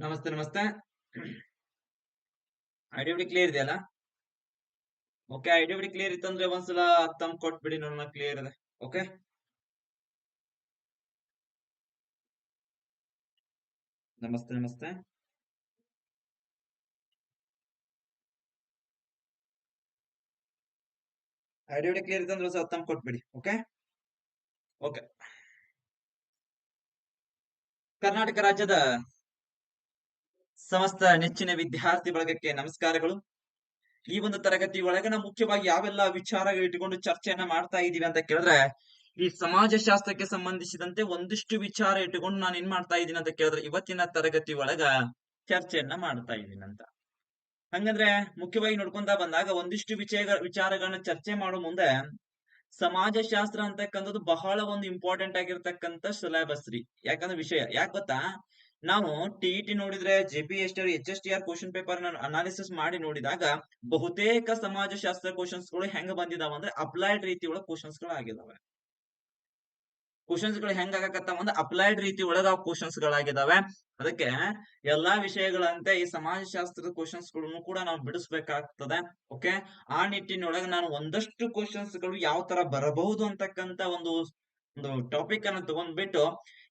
ನಮಸ್ತೆ ನಮಸ್ತೆ. ಐಡಿಬಿಡಿ ಕ್ಲಿಯರ್ ಇದೆಯಲ್ಲ? ಓಕೆ ಐಡಿಬಿಡಿ ಕ್ಲಿಯರ್ ಇತ್ತಂದ್ರೆ ಒಂದ್ಸಲ ತಮ್ ಕೊಟ್ಬಿಡಿ ನೋಡೋಣ ಕ್ಲಿಯರ್ ಇದೆ. ಓಕೆ ನಮಸ್ತೆ ನಮಸ್ತೆ. ಐಡಿಬಿಡಿ ಕ್ಲಿಯರ್ ಇತ್ತಂದ್ರೆ ಒಂದ್ಸಲ ತಮ್ ಕೊಟ್ಬಿಡಿ ಓಕೆ ಓಕೆ ಕರ್ನಾಟಕ ರಾಜ್ಯದ ಸಮಸ್ತ ನೆಚ್ಚಿನ ವಿದ್ಯಾರ್ಥಿ ಬಳಗಕ್ಕೆ ನಮಸ್ಕಾರಗಳು. ಈ ಒಂದು ತರಗತಿ ಒಳಗೆ ನಾವು ಮುಖ್ಯವಾಗಿ ಯಾವೆಲ್ಲ ವಿಚಾರಗಳು ಇಟ್ಟುಕೊಂಡು ಚರ್ಚೆಯನ್ನ ಮಾಡ್ತಾ ಇದೀವಿ ಅಂತ ಕೇಳಿದ್ರೆ, ಈ ಸಮಾಜಶಾಸ್ತ್ರಕ್ಕೆ ಸಂಬಂಧಿಸಿದಂತೆ ಒಂದಿಷ್ಟು ವಿಚಾರ ಇಟ್ಟುಕೊಂಡು ನಾನು ಏನ್ ಮಾಡ್ತಾ ಇದ್ದೀನಿ ಅಂತ ಕೇಳಿದ್ರೆ ಇವತ್ತಿನ ತರಗತಿ ಒಳಗ ಚರ್ಚೆಯನ್ನ ಮಾಡ್ತಾ ಇದ್ದೀನಿ ಅಂತ. ಹಂಗಂದ್ರೆ ಮುಖ್ಯವಾಗಿ ನೋಡ್ಕೊಂತ ಬಂದಾಗ ಒಂದಿಷ್ಟು ವಿಷಯ ವಿಚಾರಗಳನ್ನ ಚರ್ಚೆ ಮಾಡೋ ಮುಂದೆ ಸಮಾಜಶಾಸ್ತ್ರ ಅಂತಕ್ಕಂಥದ್ದು ಬಹಳ ಒಂದು ಇಂಪಾರ್ಟೆಂಟ್ ಆಗಿರ್ತಕ್ಕಂಥ ಸಿಲೆಬಸ್ ರೀ. ಯಾಕಂದ್ರೆ ವಿಷಯ, ಯಾಕೆ ಗೊತ್ತಾ? ನಾವು ಟಿಇಟಿ ಟಿ ನೋಡಿದ್ರೆ J P S T H S T R question paper analysis ಮಾಡಿ ನೋಡಿದಾಗ ಬಹುತೇಕ ಸಮಾಜಶಾಸ್ತ್ರ ಕ್ವಶನ್ಸ್ಗಳು ಹೆಂಗ ಬಂದಿದಾವ ಅಂದ್ರೆ ಅಪ್ಲೈಡ್ ರೀತಿ ಒಳಗ ಕ್ವಶನ್ಸ್ಗಳು ಆಗಿದಾವೆ. ಕ್ವಶನ್ಸ್ಗಳು ಹೆಂಗ ಅಂದ್ರೆ ಅಪ್ಲೈಡ್ ರೀತಿ ಒಳಗ ಕ್ವಶನ್ಸ್ ಗಳಾಗಿದಾವೆ ಅದಕ್ಕೆ ಎಲ್ಲಾ ವಿಷಯಗಳಂತೆ ಈ ಸಮಾಜಶಾಸ್ತ್ರದ ಕ್ವಶನ್ಸ್ಗಳನ್ನು ಕೂಡ ನಾವು ಬಿಡಿಸ್ಬೇಕಾಗ್ತದೆ ಓಕೆ ಆ ನಿಟ್ಟಿನೊಳಗೆ ನಾನು ಒಂದಷ್ಟು ಕ್ವಶನ್ಸ್ಗಳು ಯಾವ ತರ ಬರಬಹುದು ಅಂತಕ್ಕಂತ ಒಂದು ಒಂದು ಟಾಪಿಕ್ ಅನ್ನು ತಗೊಂಡ್ಬಿಟ್ಟು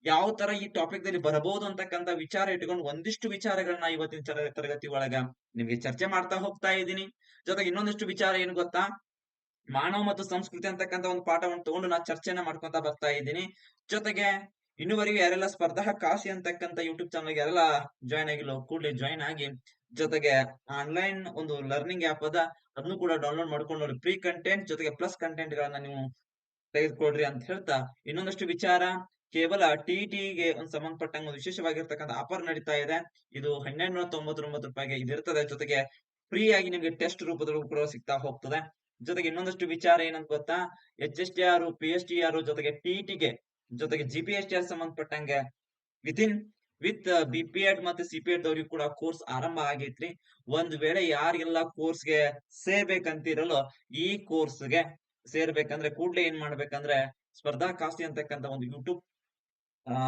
ಯಾವ ತರ ಈ ಟಾಪಿಕ್ ದಲ್ಲಿ ಬರಬಹುದು ಅಂತಕ್ಕಂತ ವಿಚಾರ ಇಟ್ಕೊಂಡು ಒಂದಿಷ್ಟು ವಿಚಾರಗಳನ್ನ ಇವತ್ತಿನ ತರ- ತರಗತಿ ಒಳಗ ನಿಮ್ಗೆ ಚರ್ಚೆ ಮಾಡ್ತಾ ಹೋಗ್ತಾ ಇದ್ದೀನಿ. ಜೊತೆಗೆ ಇನ್ನೊಂದಿಷ್ಟು ವಿಚಾರ ಏನು ಗೊತ್ತಾ? ಮಾನವ ಮತ್ತು ಸಂಸ್ಕೃತಿ ಅಂತಕ್ಕಂತ ಒಂದು ಪಾಠವನ್ನು ತಗೊಂಡು ನಾ ಚರ್ಚೆನ ಮಾಡ್ಕೊಂತ ಬರ್ತಾ ಇದ್ದೀನಿ. ಜೊತೆಗೆ ಇನ್ನುವರೆಗೂ ಯಾರೆಲ್ಲ ಸ್ಪರ್ಧಾ ಕಾಶಿ ಅಂತಕ್ಕಂತ ಯೂಟ್ಯೂಬ್ ಚಾನಲ್ ಯಾರೆಲ್ಲ ಜಾಯ್ನ್ ಆಗಿಲ್ಲ ಕೂಡಲೇ ಜಾಯ್ನ್ ಆಗಿ ಜೊತೆಗೆ ಆನ್ಲೈನ್ ಒಂದು ಲರ್ನಿಂಗ್ ಆಪ್ ಅದ. ಅದನ್ನು ಕೂಡ ಡೌನ್ಲೋಡ್ ಮಾಡ್ಕೊಂಡು ಪ್ರೀ ಕಂಟೆಂಟ್ ಜೊತೆಗೆ ಪ್ಲಸ್ ಕಂಟೆಂಟ್ ಗಳನ್ನ ನೀವು ತೆಗೆದುಕೊಡ್ರಿ ಅಂತ ಹೇಳ್ತಾ, ಇನ್ನೊಂದಷ್ಟು ವಿಚಾರ, ಕೇವಲ ಟಿಟಿಗೆ ಒಂದು ಸಂಬಂಧಪಟ್ಟಂಗ ಒಂದು ವಿಶೇಷವಾಗಿರ್ತಕ್ಕಂಥ ಆಫರ್ ನಡೀತಾ ಇದೆ. ಇದು ಹನ್ನೆರಡು ನೂರ ತೊಂಬತ್ತೊಂಬತ್ತು ರೂಪಾಯಿಗೆ ಇದಿರ್ತದೆ ಜೊತೆಗೆ ಫ್ರೀ ಆಗಿ ನಿಮಗೆ ಟೆಸ್ಟ್ ರೂಪದಲ್ಲೂ ಕೂಡ ಸಿಗ್ತಾ ಹೋಗ್ತದೆ. ಜೊತೆಗೆ ಇನ್ನೊಂದಷ್ಟು ವಿಚಾರ ಏನಂತ ಗೊತ್ತಾ H S T R P S T R ಜೊತೆಗೆ ಟಿಟಿಗೆ ಜೊತೆಗೆ G P S T R ಸಂಬಂಧಪಟ್ಟಂಗೆ within with B P Ed ಮತ್ತೆ ಸಿ ಪಿ ಎಡ್ ದವ್ರಿಗೂ ಕೂಡ ಕೋರ್ಸ್ ಆರಂಭ ಆಗೈತ್ರಿ. ಒಂದ್ ವೇಳೆ ಯಾರಿಗೆಲ್ಲ ಕೋರ್ಸ್ಗೆ ಸೇರ್ಬೇಕಂತಿರಲ್ಲೋ ಈ ಕೋರ್ಸ್ಗೆ ಸೇರ್ಬೇಕಂದ್ರೆ ಕೂಡ್ಲೆ ಏನ್ ಮಾಡ್ಬೇಕಂದ್ರೆ ಸ್ಪರ್ಧಾ ಕಾಸ್ತಿ ಅಂತಕ್ಕಂತ ಒಂದು ಯೂಟ್ಯೂಬ್ ಆ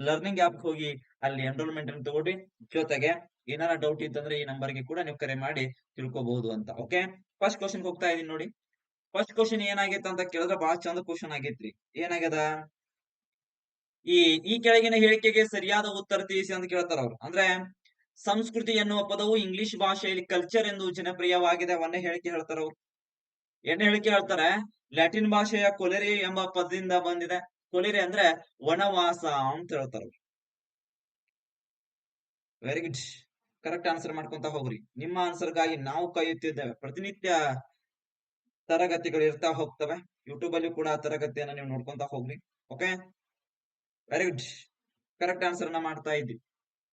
ಲರ್ನಿಂಗ್ ಆಪ್ ಹೋಗಿ ಅಲ್ಲಿ ಎನ್ರೋಲ್ಮೆಂಟ್ ಅನ್ನು ತಗೊಳ್ರಿ ಜೊತೆಗೆ ಏನಾರ ಡೌಟ್ ಇತ್ತಂದ್ರೆ ಈ ನಂಬರ್ಗೆ ಕೂಡ ನೀವು ಕರೆ ಮಾಡಿ ತಿಳ್ಕೊಬಹುದು ಅಂತ. ಓಕೆ ಫಸ್ಟ್ ಕ್ವಶನ್ ಹೋಗ್ತಾ ಇದೀನಿ ನೋಡಿ. ಫಸ್ಟ್ ಕ್ವಶನ್ ಏನಾಗೈತೆ ಅಂತ ಕೇಳಿದ್ರೆ ಬಹಳ ಚಂದ ಕ್ವಶನ್ ಆಗೈತ್ರಿ. ಏನಾಗ್ಯದ? ಈ ಈ ಕೆಳಗಿನ ಹೇಳಿಕೆಗೆ ಸರಿಯಾದ ಉತ್ತರ ತಿಳಿಸಿ ಅಂತ ಕೇಳ್ತಾರ ಅವ್ರು. ಅಂದ್ರೆ ಸಂಸ್ಕೃತಿ ಎನ್ನುವ ಪದವು ಇಂಗ್ಲಿಷ್ ಭಾಷೆಯಲ್ಲಿ ಕಲ್ಚರ್ ಎಂದು ಜನಪ್ರಿಯವಾಗಿದೆ ಅವನ್ನೇ ಹೇಳಿಕೆ ಹೇಳ್ತಾರ ಅವ್ರು. ಎರಡನೇ ಹೇಳಿಕೆ ಹೇಳ್ತಾರೆ? ಲ್ಯಾಟಿನ್ ಭಾಷೆಯ ಕೊಲೆರಿ ಎಂಬ ಪದದಿಂದ ಬಂದಿದೆ. ಕೊಲೆರಿ ಅಂದ್ರೆ ವನವಾಸ ಅಂತ ಹೇಳ್ತಾರ. ವೆರಿ ಗುಡ್ ಕರೆಕ್ಟ್ ಆನ್ಸರ್ ಮಾಡ್ಕೊಂತ ಹೋಗ್ರಿ. ನಿಮ್ಮ ಆನ್ಸರ್ಗಾಗಿ ನಾವು ಕಾಯುತ್ತಿದ್ದೇವೆ. ಪ್ರತಿನಿತ್ಯ ತರಗತಿಗಳು ಇರ್ತಾ ಹೋಗ್ತವೆ. ಯೂಟ್ಯೂಬ್ ಅಲ್ಲಿ ಕೂಡ ತರಗತಿಯನ್ನ ನೀವು ನೋಡ್ಕೊಂತ ಹೋಗ್ರಿ. Okay very good correct answer ಅನ್ನ ಮಾಡ್ತಾ ಇದ್ವಿ.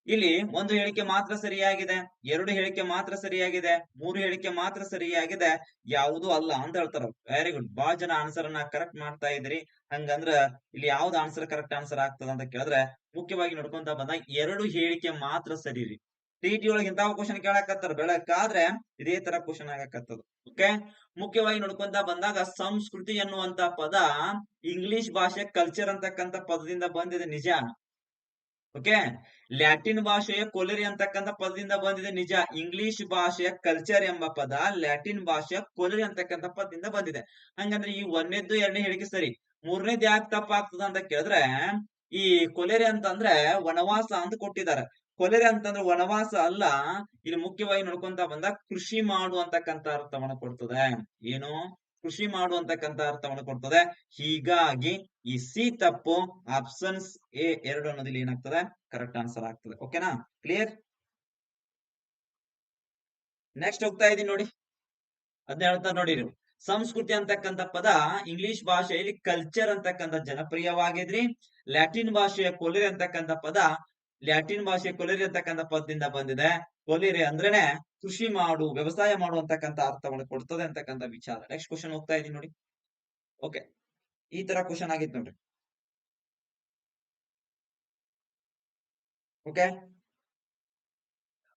ಇಲ್ಲಿ ಒಂದು ಹೇಳಿಕೆ ಮಾತ್ರ ಸರಿಯಾಗಿದೆ, ಎರಡು ಹೇಳಿಕೆ ಮಾತ್ರ ಸರಿಯಾಗಿದೆ, ಮೂರು ಹೇಳಿಕೆ ಮಾತ್ರ ಸರಿಯಾಗಿದೆ, ಯಾವುದು ಅಲ್ಲ ಅಂತ ಹೇಳ್ತಾರ ವೆರಿ ಗುಡ್ ಬಹಳ ಜನ ಆನ್ಸರ್ ಅನ್ನ ಕರೆಕ್ಟ್ ಮಾಡ್ತಾ ಇದ್ರಿ ಹಂಗಂದ್ರ ಇಲ್ಲಿ ಯಾವ್ದು ಆನ್ಸರ್ ಕರೆಕ್ಟ್ ಆನ್ಸರ್ ಆಗ್ತದ ಅಂತ ಕೇಳಿದ್ರೆ ಮುಖ್ಯವಾಗಿ ನೋಡ್ಕೊಂತ ಬಂದಾಗ ಎರಡು ಹೇಳಿಕೆ ಮಾತ್ರ ಸರಿ ರೀ. ಟಿ ಒಳಗೆ ಇಂತಹ ಕ್ವಶನ್ ಕೇಳಕತ್ತಾರ. ಬೆಳಕಾದ್ರೆ ಇದೇ ತರ ಕ್ವಶನ್ ಆಗಕತ್ತದ. ಓಕೆ ಮುಖ್ಯವಾಗಿ ನೋಡ್ಕೊಂತ ಬಂದಾಗ ಸಂಸ್ಕೃತಿ ಎನ್ನುವಂತ ಪದ ಇಂಗ್ಲಿಷ್ ಭಾಷೆ ಕಲ್ಚರ್ ಅಂತಕ್ಕಂತ ಪದದಿಂದ ಬಂದಿದೆ ನಿಜ ಓಕೆ ಲ್ಯಾಟಿನ್ ಭಾಷೆಯ ಕೊಲೆರಿ ಅಂತಕ್ಕಂಥ ಪದದಿಂದ ಬಂದಿದೆ ನಿಜ. ಇಂಗ್ಲಿಷ್ ಭಾಷೆಯ ಕಲ್ಚರ್ ಎಂಬ ಪದ ಲ್ಯಾಟಿನ್ ಭಾಷೆಯ ಕೊಲೆರಿ ಅಂತಕ್ಕಂಥ ಪದದಿಂದ ಬಂದಿದೆ. ಹಂಗಂದ್ರೆ ಈ ಒಂದನೇದ್ದು ಎರಡನೇ ಹೇಳಿಕೆ ಸರಿ. ಮೂರನೇದು ಯಾಕೆ ತಪ್ಪಾಗ್ತದ ಅಂತ ಕೇಳಿದ್ರೆ, ಈ ಕೊಲೆರಿ ಅಂತಂದ್ರೆ ವನವಾಸ ಅಂತ ಕೊಟ್ಟಿದ್ದಾರೆ. ಕೊಲೆರಿ ಅಂತಂದ್ರೆ ವನವಾಸ ಅಲ್ಲ, ಇಲ್ಲಿ ಮುಖ್ಯವಾಗಿ ನೋಡ್ಕೊಂತ ಬಂದ ಕೃಷಿ ಮಾಡುವಂತಕ್ಕಂತ ಅರ್ಥವನ್ನು ಕೊಡ್ತದೆ. ಏನು? ಕೃಷಿ ಮಾಡುವಂತಕ್ಕಂತ ಅರ್ಥವನ್ನು ಕೊಡ್ತದೆ. ಹೀಗಾಗಿ ಈ ಸಿ ತಪ್ಪು ಆಪ್ಷನ್ಸ್ ಎ ಎರಡು ಅನ್ನೋದಿಲ್ಲಿ ಏನಾಗ್ತದೆ? ಕರೆಕ್ಟ್ ಆನ್ಸರ್ ಆಗ್ತದೆ. ಓಕೆನಾ ಕ್ಲಿಯರ್ ನೆಕ್ಸ್ಟ್ ಹೋಗ್ತಾ ಇದೀನಿ ನೋಡಿ. ಅದ್ನ ಹೇಳ್ತಾ ನೋಡಿ ನೀವು. ಸಂಸ್ಕೃತಿ ಅಂತಕ್ಕಂಥ ಪದ ಇಂಗ್ಲಿಷ್ ಭಾಷೆಯಲ್ಲಿ ಕಲ್ಚರ್ ಅಂತಕ್ಕಂಥ ಜನಪ್ರಿಯವಾಗಿದ್ರಿ. ಲ್ಯಾಟಿನ್ ಭಾಷೆಯ ಕೊಲೆರೆ ಅಂತಕ್ಕಂಥ ಪದ, ಲ್ಯಾಟಿನ್ ಭಾಷೆಯ ಕೊಲೆರಿ ಅಂತಕ್ಕಂಥ ಪದದಿಂದ ಬಂದಿದೆ. ಕೊಲೆರೆ ಅಂದ್ರೇನೆ ಕೃಷಿ ಮಾಡು, ವ್ಯವಸಾಯ ಮಾಡು ಮಾಡುವಂತಕ್ಕಂಥ ಅರ್ಥವನ್ನು ಕೊಡ್ತದೆ ಅಂತಕ್ಕಂಥ ವಿಚಾರ. ನೆಕ್ಸ್ಟ್ ಕ್ವಶನ್ ಹೋಗ್ತಾ ಇದೀನಿ ನೋಡಿ. ಓಕೆ ಈ ತರ ಕ್ವಶನ್ ಆಗಿತ್ತು ನೋಡ್ರಿ. ಓಕೆ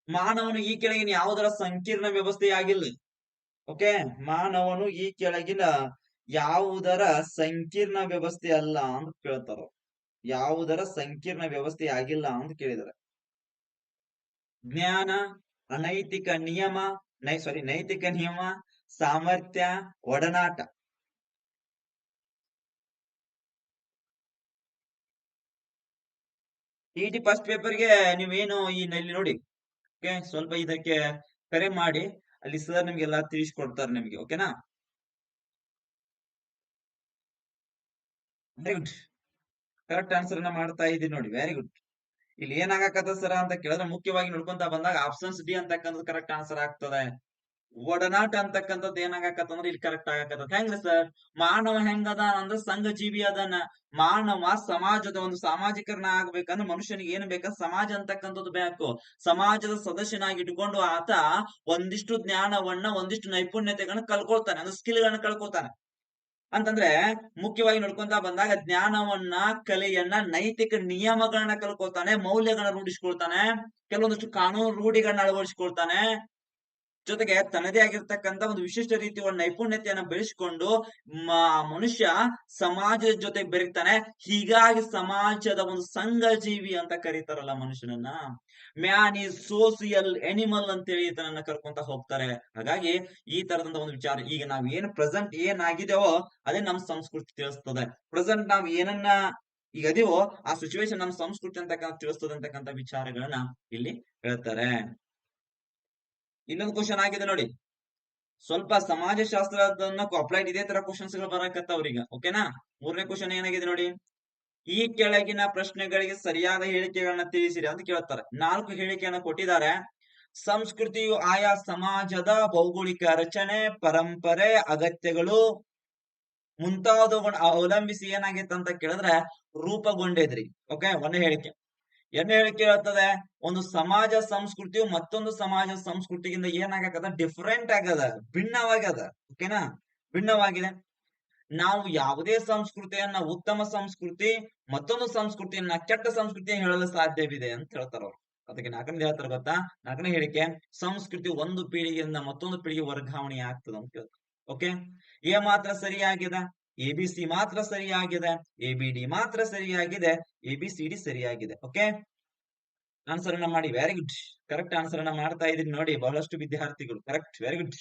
ಮಾನವನು ಈ ಕೆಳಗಿನ ಯಾವುದರ ಸಂಕೀರ್ಣ ವ್ಯವಸ್ಥೆಯಾಗಿಲ್ಲ. ಓಕೆ ಮಾನವನು ಈ ಕೆಳಗಿನ ಯಾವುದರ ಸಂಕೀರ್ಣ ವ್ಯವಸ್ಥೆ ಅಲ್ಲ ಅಂತ ಕೇಳ್ತಾರ. ಯಾವುದರ ಸಂಕೀರ್ಣ ವ್ಯವಸ್ಥೆ ಆಗಿಲ್ಲ ಅಂತ ಕೇಳಿದಾರೆ. ಜ್ಞಾನ ಅನೈತಿಕ ನಿಯಮ, ನೈ ಸಾರಿ ನೈತಿಕ ನಿಯಮ, ಸಾಮರ್ಥ್ಯ, ಒಡನಾಟ. ಟಿ ಫಸ್ಟ್ ಪೇಪರ್ಗೆ ನೀವೇನು ಈ ಇಲ್ಲಿ ನೋಡಿ ಓಕೆ ಸ್ವಲ್ಪ ಇದಕ್ಕೆ ಕರೆ ಮಾಡಿ, ಅಲ್ಲಿ ಸರ್ ನಿಮ್ಗೆಲ್ಲ ತಿಳಿಸ್ಕೊಡ್ತಾರೆ ನಿಮ್ಗೆ ಓಕೆನಾ ವೆರಿ ಗುಡ್ ಕರೆಕ್ಟ್ ಆನ್ಸರ್ ಮಾಡ್ತಾ ಇದೀನಿ ನೋಡಿ ವೆರಿ ಗುಡ್ ಇಲ್ಲಿ ಏನಾಗಕತ್ತ ಸರ್ ಅಂತ ಕೇಳಿದ್ರೆ ಮುಖ್ಯವಾಗಿ ನೋಡ್ಕೊಂತ ಬಂದಾಗ ಆಪ್ಷನ್ಸ್ ಡಿ ಅಂತಕ್ಕಂಥದ್ದು ಕರೆಕ್ಟ್ ಆನ್ಸರ್ ಆಗ್ತದೆ. ಒಡನಾಟ ಅಂತಕ್ಕಂಥದ್ದು ಏನಾಗಕತ್ತಂದ್ರೆ ಇಲ್ಲಿ ಕರೆಕ್ಟ್ ಆಗಕತ್ತ ಹೆಂಗ್ರಿ ಸರ್ ಮಾನವ ಹೆಂಗದ ಅಂದ್ರೆ ಸಂಘ ಜೀವಿ ಅದನ್ನ ಮಾನವ ಸಮಾಜದ ಒಂದು ಸಾಮಾಜಿಕರಣ ಆಗ್ಬೇಕಂದ್ರೆ ಮನುಷ್ಯನಿಗೆ ಏನ್ ಬೇಕ? ಸಮಾಜ ಅಂತಕ್ಕಂಥದ್ದು ಬೇಕು. ಸಮಾಜದ ಸದಸ್ಯನಾಗಿ ಇಟ್ಕೊಂಡು ಆತ ಒಂದಿಷ್ಟು ಜ್ಞಾನವನ್ನ, ಒಂದಿಷ್ಟು ನೈಪುಣ್ಯತೆಗಳನ್ನ ಕಲ್ಕೊಳ್ತಾನೆ. ಅಂದ್ರೆ ಸ್ಕಿಲ್ಗಳನ್ನ ಕಲ್ಕೊಳ್ತಾನೆ. ಅಂತಂದ್ರೆ ಮುಖ್ಯವಾಗಿ ನೋಡ್ಕೊಂತ ಬಂದಾಗ ಜ್ಞಾನವನ್ನ, ಕಲೆಯನ್ನ, ನೈತಿಕ ನಿಯಮಗಳನ್ನ ಕಲ್ಕೊಳ್ತಾನೆ, ಮೌಲ್ಯಗಳನ್ನ ರೂಢಿಸ್ಕೊಳ್ತಾನೆ, ಕೆಲವೊಂದಷ್ಟು ಕಾನೂನು ರೂಢಿಗಳನ್ನ ಅಳವಡಿಸ್ಕೊಳ್ತಾನೆ. ಜೊತೆಗೆ ತನ್ನದೇ ಆಗಿರ್ತಕ್ಕಂತ ಒಂದು ವಿಶಿಷ್ಟ ರೀತಿಯ ಒಂದು ನೈಪುಣ್ಯತೆಯನ್ನ ಬೆಳೆಸಿಕೊಂಡು ಮನುಷ್ಯ ಸಮಾಜದ ಜೊತೆ ಬೆರೀತಾನೆ. ಹೀಗಾಗಿ ಸಮಾಜದ ಒಂದು ಸಂಘ ಜೀವಿ ಅಂತ ಕರೀತಾರಲ್ಲ ಮನುಷ್ಯನನ್ನ. ಮ್ಯಾನ್ ಈಸ್ ಸೋಸಿಯಲ್ ಎನಿಮಲ್ ಅಂತ ಹೇಳಿ ಇದನ್ನ ಕರ್ಕೊಂತ ಹೋಗ್ತಾರೆ. ಹಾಗಾಗಿ ಈ ತರದಂತ ಒಂದು ವಿಚಾರ, ಈಗ ನಾವ್ ಏನ್ ಪ್ರೆಸೆಂಟ್ ಏನಾಗಿದೆವೋ ಅದೇ ನಮ್ ಸಂಸ್ಕೃತಿ ತಿಳಿಸ್ತದೆ. ಪ್ರೆಸೆಂಟ್ ನಾವ್ ಏನನ್ನ ಈಗ ಅದೇವೋ ಆ ಸಿಚುವೇಶನ್ ನಮ್ ಸಂಸ್ಕೃತಿ ಅಂತಕ್ಕಂಥ ತಿಳಿಸ್ತದೆ ಅಂತಕ್ಕಂಥ ವಿಚಾರಗಳನ್ನ ಇಲ್ಲಿ ಹೇಳ್ತಾರೆ. ಇನ್ನೊಂದು ಕ್ವಶನ್ ಆಗಿದೆ ನೋಡಿ. ಸ್ವಲ್ಪ ಸಮಾಜಶಾಸ್ತ್ರದನ್ನ ಅಪ್ಲೈಡ್ ಇದೇ ತರ ಕ್ವಶನ್ಸ್ಗಳು ಬರಕತ್ತವ್ರೀಗ ಓಕೆನಾ ಮೂರನೇ ಕ್ವಶನ್ ಏನಾಗಿದೆ ನೋಡಿ? ಈ ಕೆಳಗಿನ ಪ್ರಶ್ನೆಗಳಿಗೆ ಸರಿಯಾದ ಹೇಳಿಕೆಗಳನ್ನ ತಿಳಿಸಿರಿ ಅಂತ ಕೇಳ್ತಾರೆ. ನಾಲ್ಕು ಹೇಳಿಕೆಯನ್ನ ಕೊಟ್ಟಿದ್ದಾರೆ. ಸಂಸ್ಕೃತಿಯು ಆಯಾ ಸಮಾಜದ ಭೌಗೋಳಿಕ ರಚನೆ, ಪರಂಪರೆ, ಅಗತ್ಯಗಳು ಮುಂತಾದವು ಅವಲಂಬಿಸಿ ಏನಾಗಿತ್ತು ಅಂತ ಕೇಳಿದ್ರೆ ರೂಪುಗೊಂಡೈತ್ರಿ ಓಕೆ ಒಂದೇ ಹೇಳಿಕೆ. ಎರಡನೇ ಹೇಳಿಕೆ ಹೇಳ್ತದೆ ಒಂದು ಸಮಾಜ ಸಂಸ್ಕೃತಿಯು ಮತ್ತೊಂದು ಸಮಾಜ ಸಂಸ್ಕೃತಿಗಿಂತ ಏನಾಗದ ಡಿಫರೆಂಟ್ ಆಗದ ಭಿನ್ನವಾಗದ ಓಕೆನಾ ಭಿನ್ನವಾಗಿದೆ. ನಾವು ಯಾವುದೇ ಸಂಸ್ಕೃತಿಯನ್ನ, ಉತ್ತಮ ಸಂಸ್ಕೃತಿ, ಮತ್ತೊಂದು ಸಂಸ್ಕೃತಿಯನ್ನ, ಕೆಟ್ಟ ಸಂಸ್ಕೃತಿ ಹೇಳಲು ಸಾಧ್ಯವಿದೆ ಅಂತ ಹೇಳ್ತಾರ ಅವ್ರು ಅದಕ್ಕೆ ನಾಲ್ಕನೇ ಹೇಳ್ತಾರೆ ಗೊತ್ತಾ? ನಾಲ್ಕನೇ ಹೇಳಿಕೆ, ಸಂಸ್ಕೃತಿ ಒಂದು ಪೀಳಿಗೆಯಿಂದ ಮತ್ತೊಂದು ಪೀಳಿಗೆ ವರ್ಗಾವಣೆ ಆಗ್ತದೆ ಅಂತ ಹೇಳ್ತಾರೆ ಓಕೆ ಏ ಮಾತ್ರ ಸರಿಯಾಗಿದೆ? ಎ ಬಿ ಸಿ ಮಾತ್ರ ಸರಿಯಾಗಿದೆ. ಎ ಬಿ ಡಿ ಮಾತ್ರ ಸರಿಯಾಗಿದೆ. ಎ ಬಿ ಸಿ ಡಿ ಸರಿಯಾಗಿದೆ. ಓಕೆ ಆನ್ಸರ್ ಅನ್ನ ಮಾಡಿ. ವೆರಿ ಗುಡ್ ಕರೆಕ್ಟ್ ಆನ್ಸರ್ ಅನ್ನ ಮಾಡ್ತಾ ಇದೀನಿ ನೋಡಿ ಬಹಳಷ್ಟು ವಿದ್ಯಾರ್ಥಿಗಳು. ಕರೆಕ್ಟ್ ವೆರಿ ಗುಡ್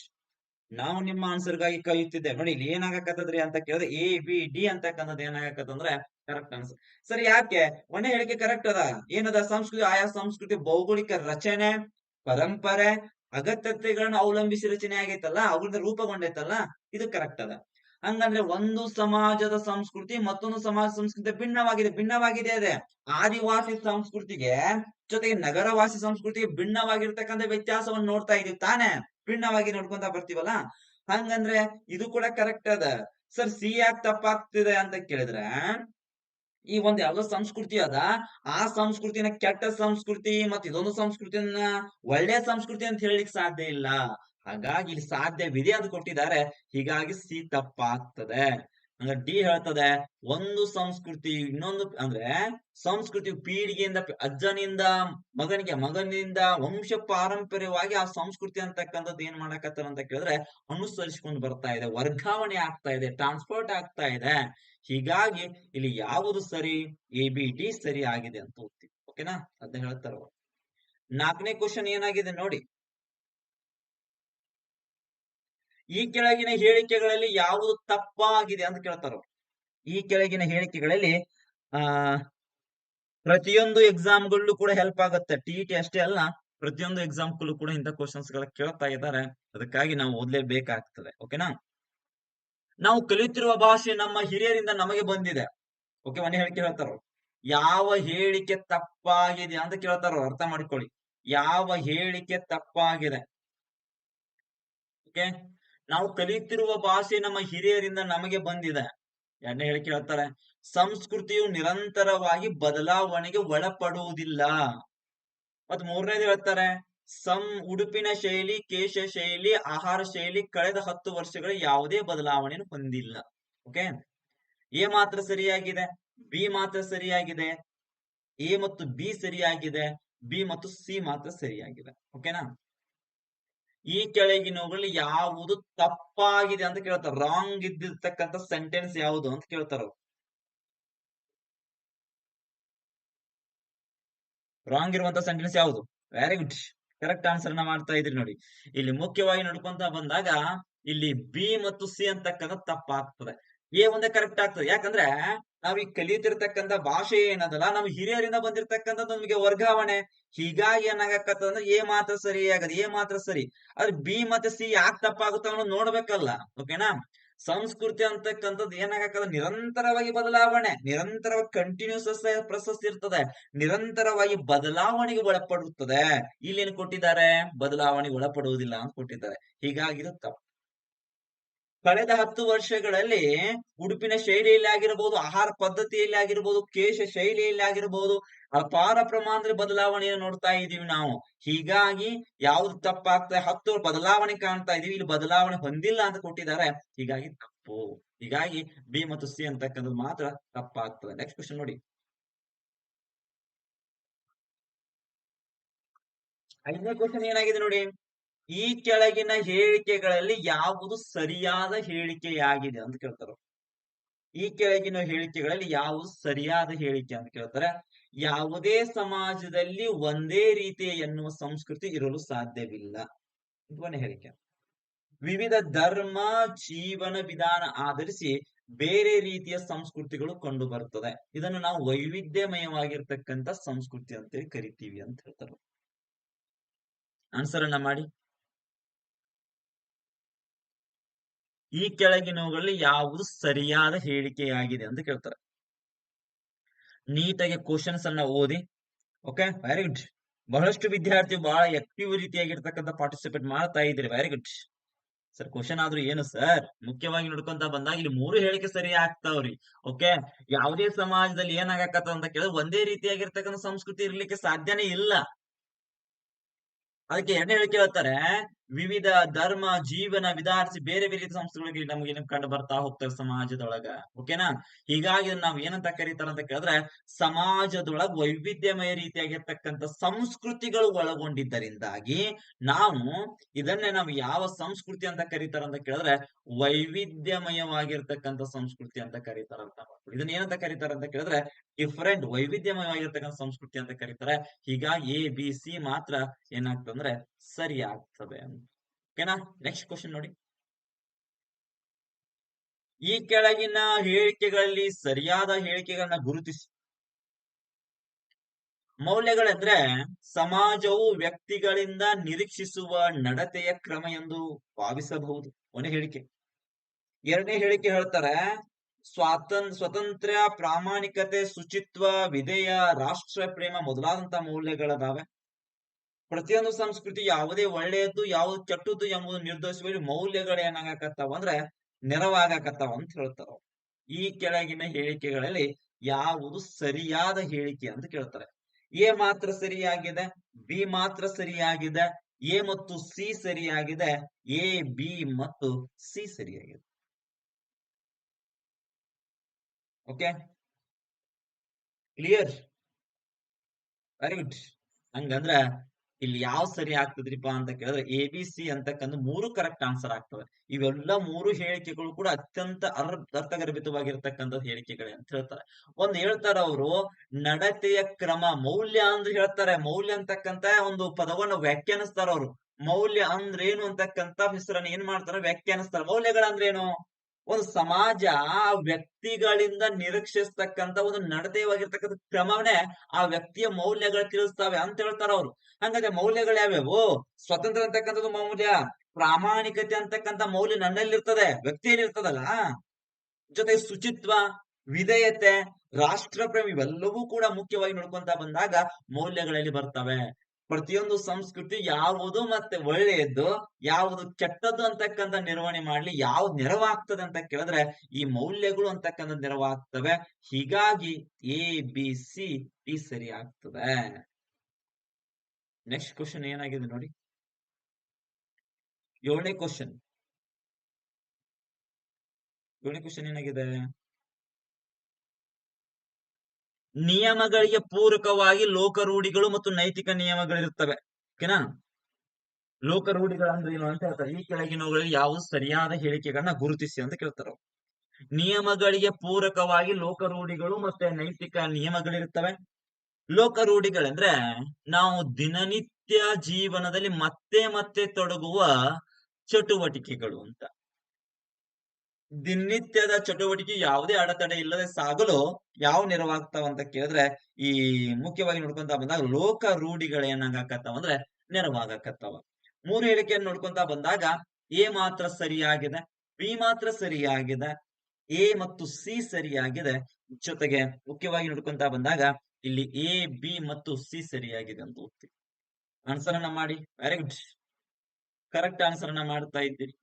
ನಾವು ನಿಮ್ಮ ಆನ್ಸರ್ಗಾಗಿ ಕಲಿಯುತ್ತಿದ್ದೆ ನೋಡಿ ಇಲ್ಲಿ ಏನಾಗಕತ್ತದ್ರಿ ಅಂತ ಕೇಳಿದ್ರೆ ಎ ಬಿ ಡಿ ಅಂತಕ್ಕಂಥದ್ದು ಏನಾಗತ್ತಂದ್ರೆ ಕರೆಕ್ಟ್ ಆನ್ಸರ್ ಸರಿ, ಯಾಕೆ? ಒಂದೇ ಹೇಳಿಕೆ ಕರೆಕ್ಟ್ ಅದ. ಏನದ? ಸಂಸ್ಕೃತಿ, ಆಯಾ ಸಂಸ್ಕೃತಿ, ಭೌಗೋಳಿಕ ರಚನೆ, ಪರಂಪರೆ, ಅಗತ್ಯತೆಗಳನ್ನ ಅವಲಂಬಿಸಿ ರಚನೆ ಆಗೈತಲ್ಲ ಅವ್ರಿಂದ ರೂಪುಗೊಂಡೈತಲ್ಲ, ಇದು ಕರೆಕ್ಟ್ ಅದ. ಹಂಗಂದ್ರೆ ಒಂದು ಸಮಾಜದ ಸಂಸ್ಕೃತಿ ಮತ್ತೊಂದು ಸಮಾಜ ಸಂಸ್ಕೃತಿ ಭಿನ್ನವಾಗಿದೆ ಭಿನ್ನವಾಗಿದೆ ಅದೇ. ಆದಿವಾಸಿ ಸಂಸ್ಕೃತಿಗೆ ಜೊತೆಗೆ ನಗರವಾಸಿ ಸಂಸ್ಕೃತಿಗೆ ಭಿನ್ನವಾಗಿರ್ತಕ್ಕಂಥ ವ್ಯತ್ಯಾಸವನ್ನು ನೋಡ್ತಾ ಇದೀವಿ ತಾನೇ. ಭಿನ್ನವಾಗಿ ನೋಡ್ಕೊಂತ ಬರ್ತೀವಲ್ಲ? ಹಂಗಂದ್ರೆ ಇದು ಕೂಡ ಕರೆಕ್ಟ್ ಅದ. ಸರ್ ಸಿ ಯಾಕೆ ತಪ್ಪಾಗ್ತಿದೆ ಅಂತ ಕೇಳಿದ್ರೆ ಈ ಒಂದ್ ಯಾವ್ದೋ ಸಂಸ್ಕೃತಿ ಅದ. ಆ ಸಂಸ್ಕೃತಿನ ಕೆಟ್ಟ ಸಂಸ್ಕೃತಿ ಮತ್ ಇದೊಂದು ಸಂಸ್ಕೃತಿಯನ್ನ ಒಳ್ಳೆ ಸಂಸ್ಕೃತಿ ಅಂತ ಹೇಳಲಿಕ್ಕೆ ಸಾಧ್ಯ ಇಲ್ಲ. ಹಾಗಾಗಿ ಇಲ್ಲಿ ಸಾಧ್ಯವಿದೆ ಅಂತ ಕೊಟ್ಟಿದ್ದಾರೆ. ಹೀಗಾಗಿ ಸಿ ತಪ್ಪಾಗ್ತದೆ. ಅಂದ್ರೆ ಡಿ ಹೇಳ್ತದೆ, ಒಂದು ಸಂಸ್ಕೃತಿ ಇನ್ನೊಂದು ಅಂದ್ರೆ ಸಂಸ್ಕೃತಿ ಪೀಳಿಗೆಯಿಂದ, ಅಜ್ಜನಿಂದ, ಮಗನಿಗೆ, ಮಗನಿಂದ ವಂಶ ಪಾರಂಪರ್ಯವಾಗಿ ಆ ಸಂಸ್ಕೃತಿ ಅಂತಕ್ಕಂಥದ್ದು ಏನ್ ಮಾಡಕತ್ತಾರ ಅಂತ ಕೇಳಿದ್ರೆ ಅನುಸರಿಸಿಕೊಂಡು ಬರ್ತಾ ಇದೆ. ವರ್ಗಾವಣೆ ಆಗ್ತಾ ಇದೆ ಟ್ರಾನ್ಸ್ಪೋರ್ಟ್ ಆಗ್ತಾ ಇದೆ. ಹೀಗಾಗಿ ಇಲ್ಲಿ ಯಾವುದು ಸರಿ, ಎ, ಬಿ, ಡಿ ಸರಿ ಆಗಿದೆ ಅಂತ ಓದ್ತೀವಿ. ಓಕೆನಾ? ಅದನ್ನ ಹೇಳ್ತಾರ ನಾಲ್ಕನೇ ಕ್ವಶನ್ ಏನಾಗಿದೆ ನೋಡಿ. ಈ ಕೆಳಗಿನ ಹೇಳಿಕೆಗಳಲ್ಲಿ ಯಾವುದು ತಪ್ಪಾಗಿದೆ ಅಂತ ಕೇಳ್ತಾರ ಈ ಕೆಳಗಿನ ಹೇಳಿಕೆಗಳಲ್ಲಿ, ಆ, ಪ್ರತಿಯೊಂದು ಎಕ್ಸಾಮ್ಗಳಲ್ಲೂ ಕೂಡ ಹೆಲ್ಪ್ ಆಗುತ್ತೆ. ಟಿ ಟಿ ಅಷ್ಟೇ ಅಲ್ಲ, ಪ್ರತಿಯೊಂದು ಎಕ್ಸಾಮ್ಗಳಲ್ಲೂ ಕೂಡ ಇಂಥ ಕ್ವಶನ್ಸ್ಗಳ ಕೇಳ್ತಾ ಇದ್ದಾರೆ. ಅದಕ್ಕಾಗಿ ನಾವು ಓದ್ಲೇಬೇಕಾಗ್ತದೆ. ಓಕೆನಾ ನಾವು ಕಲಿತಿರುವ ಭಾಷೆ ನಮ್ಮ ಹಿರಿಯರಿಂದ ನಮಗೆ ಬಂದಿದೆ. ಓಕೆ ಮನೆ ಹೇಳಿಕೆ ಹೇಳ್ತಾರ ಯಾವ ಹೇಳಿಕೆ ತಪ್ಪಾಗಿದೆ ಅಂತ ಕೇಳ್ತಾರ ಅರ್ಥ ಮಾಡ್ಕೊಳ್ಳಿ. ಯಾವ ಹೇಳಿಕೆ ತಪ್ಪಾಗಿದೆ? ಓಕೆ ನಾವು ಕಲಿಯುತ್ತಿರುವ ಭಾಷೆ ನಮ್ಮ ಹಿರಿಯರಿಂದ ನಮಗೆ ಬಂದಿದೆ. ಎರಡನೇ ಹೇಳಿ ಹೇಳ್ತಾರೆ, ಸಂಸ್ಕೃತಿಯು ನಿರಂತರವಾಗಿ ಬದಲಾವಣೆಗೆ ಒಳಪಡುವುದಿಲ್ಲ. ಮತ್ ಮೂರನೇದು ಹೇಳ್ತಾರೆ, ಸಂ ಉಡುಪಿನ ಶೈಲಿ, ಕೇಶ ಶೈಲಿ, ಆಹಾರ ಶೈಲಿ ಕಳೆದ ಹತ್ತು ವರ್ಷಗಳ ಯಾವುದೇ ಬದಲಾವಣೆಯನ್ನು ಹೊಂದಿಲ್ಲ. ಓಕೆ? ಎ ಮಾತ್ರ ಸರಿಯಾಗಿದೆ, ಬಿ ಮಾತ್ರ ಸರಿಯಾಗಿದೆ, ಎ ಮತ್ತು ಬಿ ಸರಿಯಾಗಿದೆ, ಬಿ ಮತ್ತು ಸಿ ಮಾತ್ರ ಸರಿಯಾಗಿದೆ. ಓಕೆನಾ? ಈ ಕೆಳಗಿನವುಗಳಲ್ಲಿ ಯಾವುದು ತಪ್ಪಾಗಿದೆ ಅಂತ ಕೇಳ್ತಾರೆ. ರಾಂಗ್ ಇದ್ದಿರ್ತಕ್ಕಂಥ ಸೆಂಟೆನ್ಸ್ ಯಾವುದು ಅಂತ ಕೇಳ್ತಾರ. ರಾಂಗ್ ಇರುವಂತ ಸೆಂಟೆನ್ಸ್ ಯಾವುದು? ವೆರಿ ಗುಡ್ ಕರೆಕ್ಟ್ ಆನ್ಸರ್ನ ಮಾಡ್ತಾ ಇದ್ರಿ ನೋಡಿ. ಇಲ್ಲಿ ಮುಖ್ಯವಾಗಿ ನೋಡ್ಕೊಂತ ಬಂದಾಗ ಇಲ್ಲಿ ಬಿ ಮತ್ತು ಸಿ ಅಂತಕ್ಕಂಥ ತಪ್ಪಾಗ್ತದೆ. ಎ ಒಂದೇ ಕರೆಕ್ಟ್ ಆಗ್ತದೆ. ಯಾಕಂದ್ರೆ ನಾವ್ ಈಗ ಕಲಿತಿರ್ತಕ್ಕಂಥ ಭಾಷೆ ಏನದಲ್ಲ, ನಮ್ ಹಿರಿಯರಿಂದ ಬಂದಿರತಕ್ಕಂಥದ್ದು ನಮ್ಗೆ ವರ್ಗಾವಣೆ. ಹೀಗಾಗಿ ಏನಾಗತ್ತ ಅಂದ್ರೆ ಎ ಮಾತ್ರ ಸರಿ ಆಗದ ಎ ಮಾತ್ರ ಸರಿ. ಆದ್ರೆ ಬಿ ಮತ್ತೆ ಸಿ ಯಾಕೆ ತಪ್ಪಾಗುತ್ತ ನೋಡ್ಬೇಕಲ್ಲ ಓಕೆನಾ ಸಂಸ್ಕೃತಿ ಅಂತಕ್ಕಂಥದ್ದು ಏನಾಗಕ್ಕದ ನಿರಂತರವಾಗಿ ಬದಲಾವಣೆ, ನಿರಂತರವಾಗಿ ಕಂಟಿನ್ಯೂಸ್ ಪ್ರೊಸೆಸ್ ಇರ್ತದೆ. ನಿರಂತರವಾಗಿ ಬದಲಾವಣೆಗೆ ಒಳಪಡುತ್ತದೆ. ಇಲ್ಲಿ ಏನು ಕೊಟ್ಟಿದ್ದಾರೆ? ಬದಲಾವಣೆಗೆ ಒಳಪಡುವುದಿಲ್ಲ ಅಂತ ಕೊಟ್ಟಿದ್ದಾರೆ. ಹೀಗಾಗಿ ತಪ್ಪು. ಕಳೆದ ಹತ್ತು ವರ್ಷಗಳಲ್ಲಿ ಉಡುಪಿನ ಶೈಲಿಯಲ್ಲಿ ಆಗಿರಬಹುದು ಆಹಾರ ಪದ್ಧತಿಯಲ್ಲಿ ಆಗಿರಬಹುದು ಕೇಶ ಶೈಲಿಯಲ್ಲಿ ಆಗಿರಬಹುದು ಅಪಾರ ಪ್ರಮಾಣದಲ್ಲಿ ಬದಲಾವಣೆಯನ್ನು ನೋಡ್ತಾ ಇದೀವಿ ನಾವು. ಹೀಗಾಗಿ ಯಾವ್ದು ತಪ್ಪಾಗ್ತದೆ ಹತ್ತು ಬದಲಾವಣೆ ಕಾಣ್ತಾ ಇದೀವಿ ಇಲ್ಲಿ ಬದಲಾವಣೆ ಹೊಂದಿಲ್ಲ ಅಂತ ಕೊಟ್ಟಿದ್ದಾರೆ. ಹೀಗಾಗಿ ತಪ್ಪು. ಹೀಗಾಗಿ ಬಿ ಮತ್ತು ಸಿ ಅಂತಕ್ಕಂಥದ್ದು ಮಾತ್ರ ತಪ್ಪಾಗ್ತದೆ. ನೆಕ್ಸ್ಟ್ ಕ್ವಶನ್ ನೋಡಿ. ಐದನೇ ಕ್ವಶನ್ ಏನಾಗಿದೆ ನೋಡಿ. ಈ ಕೆಳಗಿನ ಹೇಳಿಕೆಗಳಲ್ಲಿ ಯಾವುದು ಸರಿಯಾದ ಹೇಳಿಕೆಯಾಗಿದೆ ಅಂತ ಕೇಳ್ತಾರೆ. ಈ ಕೆಳಗಿನ ಹೇಳಿಕೆಗಳಲ್ಲಿ ಯಾವುದು ಸರಿಯಾದ ಹೇಳಿಕೆ ಅಂತ ಕೇಳ್ತಾರೆ. ಯಾವುದೇ ಸಮಾಜದಲ್ಲಿ ಒಂದೇ ರೀತಿ ಎನ್ನುವ ಸಂಸ್ಕೃತಿ ಇರಲು ಸಾಧ್ಯವಿಲ್ಲ. ಒಂದು ಹೇಳಿಕೆ. ವಿವಿಧ ಧರ್ಮ, ಜೀವನ ವಿಧಾನ ಆಧರಿಸಿ ಬೇರೆ ರೀತಿಯ ಸಂಸ್ಕೃತಿಗಳು ಕಂಡು ಬರುತ್ತದೆ ಇದನ್ನು ನಾವು ವೈವಿಧ್ಯಮಯವಾಗಿರ್ತಕ್ಕಂಥ ಸಂಸ್ಕೃತಿ ಅಂತೇಳಿ ಕರಿತೀವಿ ಅಂತ ಹೇಳ್ತಾರೆ. ಆನ್ಸರ್ ಮಾಡಿ. ಈ ಕೆಳಗಿನವುಗಳಲ್ಲಿ ಯಾವುದು ಸರಿಯಾದ ಹೇಳಿಕೆಯಾಗಿದೆ ಅಂತ ಕೇಳ್ತಾರೆ. ನೀಟಾಗಿ ಕ್ವಶನ್ಸ್ ಅನ್ನ ಓದಿ ಓಕೆ ವೆರಿ ಗುಡ್ ಬಹಳಷ್ಟು ವಿದ್ಯಾರ್ಥಿ ಬಹಳ ಆಕ್ಟಿವ್ ರೀತಿಯಾಗಿರ್ತಕ್ಕಂಥ ಪಾರ್ಟಿಸಿಪೇಟ್ ಮಾಡ್ತಾ ಇದ್ರಿ ವೆರಿ ಗುಡ್ ಸರ್ ಕ್ವಶನ್ ಆದ್ರೂ ಏನು ಸರ್ ಮುಖ್ಯವಾಗಿ ನೋಡ್ಕೊಂತ ಬಂದಾಗ ಇಲ್ಲಿ ಮೂರು ಹೇಳಿಕೆ ಸರಿ ಆಗ್ತಾವ್ರಿ ಓಕೆ ಯಾವುದೇ ಸಮಾಜದಲ್ಲಿ ಏನಾಗತ್ತ ಅಂತ ಕೇಳಿದ್ರೆ ಒಂದೇ ರೀತಿಯಾಗಿರ್ತಕ್ಕಂಥ ಸಂಸ್ಕೃತಿ ಇರ್ಲಿಕ್ಕೆ ಸಾಧ್ಯನೇ ಇಲ್ಲ. ಅದಕ್ಕೆ ಎರಡನೇ ಹೇಳಿಕೆ ಹೇಳ್ತಾರೆ ವಿವಿಧ ಧರ್ಮ, ಜೀವನ ವಿಧಾರಿಸಿ ಬೇರೆ ಬೇರೆ ಸಂಸ್ಥೆಗಳಿಗೆ ನಮಗೆ ಕಂಡು ಬರ್ತಾ ಹೋಗ್ತಾರೆ ಸಮಾಜದೊಳಗ. ಓಕೆನಾ ಹೀಗಾಗಿ ನಾವು ಏನಂತ ಕರೀತಾರ ಅಂತ ಕೇಳಿದ್ರೆ, ಸಮಾಜದೊಳಗ ವೈವಿಧ್ಯಮಯ ರೀತಿಯಾಗಿರ್ತಕ್ಕಂಥ ಸಂಸ್ಕೃತಿಗಳು ಒಳಗೊಂಡಿದ್ದರಿಂದಾಗಿ ನಾವು ಇದನ್ನೇ ನಾವು ಯಾವ ಸಂಸ್ಕೃತಿ ಅಂತ ಕರೀತಾರ ಅಂತ ಕೇಳಿದ್ರೆ, ವೈವಿಧ್ಯಮಯವಾಗಿರ್ತಕ್ಕಂಥ ಸಂಸ್ಕೃತಿ ಅಂತ ಕರೀತಾರ ಅಂತ. ಇದನ್ನ ಏನಂತ ಕರೀತಾರ ಅಂತ ಕೇಳಿದ್ರೆ ಡಿಫರೆಂಟ್ ವೈವಿಧ್ಯಮಯವಾಗಿರ್ತಕ್ಕಂಥ ಸಂಸ್ಕೃತಿ ಅಂತ ಕರೀತಾರೆ. ಹೀಗಾಗಿ ಎ ಬಿ ಸಿ ಮಾತ್ರ ಏನಾಗ್ತದಂದ್ರೆ ಸರಿ ಆಗ್ತದೆ ಓಕೆನಾ? ನೆಕ್ಸ್ಟ್ ಕ್ವಶನ್ ನೋಡಿ. ಈ ಕೆಳಗಿನ ಹೇಳಿಕೆಗಳಲ್ಲಿ ಸರಿಯಾದ ಹೇಳಿಕೆಗಳನ್ನ ಗುರುತಿಸಿ. ಮೌಲ್ಯಗಳೆಂದ್ರೆ ಸಮಾಜವು ವ್ಯಕ್ತಿಗಳಿಂದ ನಿರೀಕ್ಷಿಸುವ ನಡತೆಯ ಕ್ರಮ ಎಂದು ಭಾವಿಸಬಹುದು. ಒಂದೇ ಹೇಳಿಕೆ. ಎರಡನೇ ಹೇಳಿಕೆ ಹೇಳ್ತಾರೆ, ಸ್ವಾತಂ, ಸ್ವತಂತ್ರ, ಪ್ರಾಮಾಣಿಕತೆ, ಶುಚಿತ್ವ, ವಿಧೇಯ, ರಾಷ್ಟ್ರ ಪ್ರೇಮ ಮೊದಲಾದಂತಹ ಮೌಲ್ಯಗಳದಾವೆ. ಪ್ರತಿಯೊಂದು ಸಂಸ್ಕೃತಿ ಯಾವುದೇ ಒಳ್ಳೆಯದ್ದು, ಯಾವ್ದು ಕೆಟ್ಟದ್ದು ಎಂಬುದು ನಿರ್ಧರಿಸುವಲ್ಲಿ ಮೌಲ್ಯಗಳು ಏನಾಗಕತ್ತಾವ ಅಂದ್ರೆ ನೆರವಾಗಕತ್ತಾವ ಅಂತ ಹೇಳ್ತಾರ ಈ ಕೆಳಗಿನ ಹೇಳಿಕೆಗಳಲ್ಲಿ ಯಾವುದು ಸರಿಯಾದ ಹೇಳಿಕೆ ಅಂತ ಕೇಳ್ತಾರೆ. ಎ ಮಾತ್ರ ಸರಿಯಾಗಿದೆ, ಬಿ ಮಾತ್ರ ಸರಿಯಾಗಿದೆ, ಎ ಮತ್ತು ಸಿ ಸರಿಯಾಗಿದೆ, ಎ, ಬಿ ಮತ್ತು ಸಿ ಸರಿಯಾಗಿದೆ. ಓಕೆ? ಕ್ಲಿಯರ್? Very good. ಹಂಗಂದ್ರ ಇಲ್ಲಿ ಯಾವ ಸರಿ ಆಗ್ತದ್ರಿಪಾ ಅಂತ ಕೇಳಿದ್ರೆ ಎ ಬಿ ಸಿ ಅಂತಕ್ಕಂಥ ಮೂರು ಕರೆಕ್ಟ್ ಆನ್ಸರ್ ಆಗ್ತವೆ. ಇವೆಲ್ಲ ಮೂರು ಹೇಳಿಕೆಗಳು ಕೂಡ ಅತ್ಯಂತ ಅರ್ ಅರ್ಥಗರ್ಭಿತವಾಗಿರ್ತಕ್ಕಂಥ ಹೇಳಿಕೆಗಳೇ ಅಂತ ಹೇಳ್ತಾರೆ. ಒಂದ್ ಹೇಳ್ತಾರ ಅವರು, ನಡತೆಯ ಕ್ರಮ, ಮೌಲ್ಯ ಅಂದ್ರೆ ಹೇಳ್ತಾರೆ. ಮೌಲ್ಯ ಅಂತಕ್ಕಂತ ಒಂದು ಪದವನ್ನು ವ್ಯಾಖ್ಯಾನಿಸ್ತಾರ ಅವರು. ಮೌಲ್ಯ ಅಂದ್ರೇನು ಅಂತಕ್ಕಂಥ ಹೆಸರನ್ನ ಏನ್ ಮಾಡ್ತಾರ? ವ್ಯಾಖ್ಯಾನಿಸ್ತಾರ. ಮೌಲ್ಯಗಳಂದ್ರೇನು? ಒಂದು ಸಮಾಜ ಆ ವ್ಯಕ್ತಿಗಳಿಂದ ನಿರೀಕ್ಷಿಸ್ತಕ್ಕಂತ ಒಂದು ನಡತೆಯವಾಗಿರ್ತಕ್ಕಂಥ ಕ್ರಮವನ್ನೇ ಆ ವ್ಯಕ್ತಿಯ ಮೌಲ್ಯಗಳು ತಿಳಿಸ್ತಾವೆ ಅಂತ ಹೇಳ್ತಾರ ಅವ್ರು. ಹಂಗಾದ್ರೆ ಮೌಲ್ಯಗಳು ಯಾವ್ಯಾವು? ಸ್ವತಂತ್ರ ಅಂತಕ್ಕಂಥದ್ದು ಮೌಲ್ಯ, ಪ್ರಾಮಾಣಿಕತೆ ಅಂತಕ್ಕಂಥ ಮೌಲ್ಯ ನನ್ನಲ್ಲಿರ್ತದೆ ವ್ಯಕ್ತಿಯಲ್ಲಿ ಇರ್ತದಲ್ಲ ಜೊತೆಗೆ ಶುಚಿತ್ವ, ವಿಧೇಯತೆ ರಾಷ್ಟ್ರ ಪ್ರೇಮ ಇವೆಲ್ಲವೂ ಕೂಡ ಮುಖ್ಯವಾಗಿ ನೋಡ್ಕೊಂತ ಬಂದಾಗ ಮೌಲ್ಯಗಳಲ್ಲಿ ಬರ್ತವೆ. ಪ್ರತಿಯೊಂದು ಸಂಸ್ಕೃತಿ ಯಾವುದು ಮತ್ತೆ ಒಳ್ಳೆಯದ್ದು, ಯಾವುದು ಕೆಟ್ಟದ್ದು ಅಂತಕ್ಕಂಥ ನಿರ್ವಹಣೆ ಮಾಡ್ಲಿ, ಯಾವ್ದು ನೆರವಾಗ್ತದೆ ಅಂತ ಕೇಳಿದ್ರೆ ಈ ಮೌಲ್ಯಗಳು ಅಂತಕ್ಕಂಥ ನೆರವಾಗ್ತವೆ. ಹೀಗಾಗಿ ಎ ಬಿ ಸಿ ಟಿ ಸರಿ ಆಗ್ತದೆ ನೆಕ್ಸ್ಟ್ ಕ್ವಶನ್ ಏನಾಗಿದೆ ನೋಡಿ. ಏಳನೇ ಕ್ವಶನ್ ಏಳನೇ ಕ್ವಶನ್ ಏನಾಗಿದೆ? ನಿಯಮಗಳಿಗೆ ಪೂರಕವಾಗಿ ಲೋಕರೂಢಿಗಳು ಮತ್ತು ನೈತಿಕ ನಿಯಮಗಳಿರುತ್ತವೆ. ಓಕೆನಾ? ಲೋಕರೂಢಿಗಳಂದ್ರೆ ಏನು ಅಂತ ಹೇಳ್ತಾರೆ. ಈ ಕೆಳಗಿನವುಗಳಲ್ಲಿ ಯಾವುದು ಸರಿಯಾದ ಹೇಳಿಕೆಗಳನ್ನ ಗುರುತಿಸಿ ಅಂತ ಕೇಳ್ತಾರೆ ನಿಯಮಗಳಿಗೆ ಪೂರಕವಾಗಿ ಲೋಕರೂಢಿಗಳು ಮತ್ತೆ ನೈತಿಕ ನಿಯಮಗಳಿರ್ತವೆ ಲೋಕರೂಢಿಗಳಂದ್ರೆ ನಾವು ದಿನನಿತ್ಯ ದಿನನಿತ್ಯ ಜೀವನದಲ್ಲಿ ಮತ್ತೆ ಮತ್ತೆ ತೊಡಗುವ ಚಟುವಟಿಕೆಗಳು ಅಂತ. ದಿನನಿತ್ಯದ ಚಟುವಟಿಕೆ ಯಾವುದೇ ಅಡೆತಡೆ ಇಲ್ಲದೆ ಸಾಗಲು ಯಾವ ನೆರವಾಗ್ತಾವ ಅಂತ ಕೇಳಿದ್ರೆ, ಈ ಮುಖ್ಯವಾಗಿ ನೋಡ್ಕೊಂತ ಬಂದಾಗ ಲೋಕ ರೂಢಿಗಳು ಏನಾಗಕತ್ತಾವ ಅಂದ್ರೆ ನೆರವಾಗಕತ್ತಾವ. ಮೂರು ಹೇಳಿಕೆಯನ್ನು ನೋಡ್ಕೊಂತ ಬಂದಾಗ, ಎ ಮಾತ್ರ ಸರಿಯಾಗಿದೆ, ಬಿ ಮಾತ್ರ ಸರಿಯಾಗಿದೆ, ಎ ಮತ್ತು ಸಿ ಸರಿಯಾಗಿದೆ. ಜೊತೆಗೆ ಮುಖ್ಯವಾಗಿ ನೋಡ್ಕೊಂತ ಬಂದಾಗ ಇಲ್ಲಿ ಎ, ಬಿ ಮತ್ತು ಸಿ ಸರಿಯಾಗಿದೆ ಅಂತ ಓದ್ತೀವಿ. ಅನ್ನ ಮಾಡಿ ವೆರಿ ಗುಡ್ ಕರೆಕ್ಟ್ ಅನ್ನ ಮಾಡ್ತಾ ಇದ್ದೀರಿ.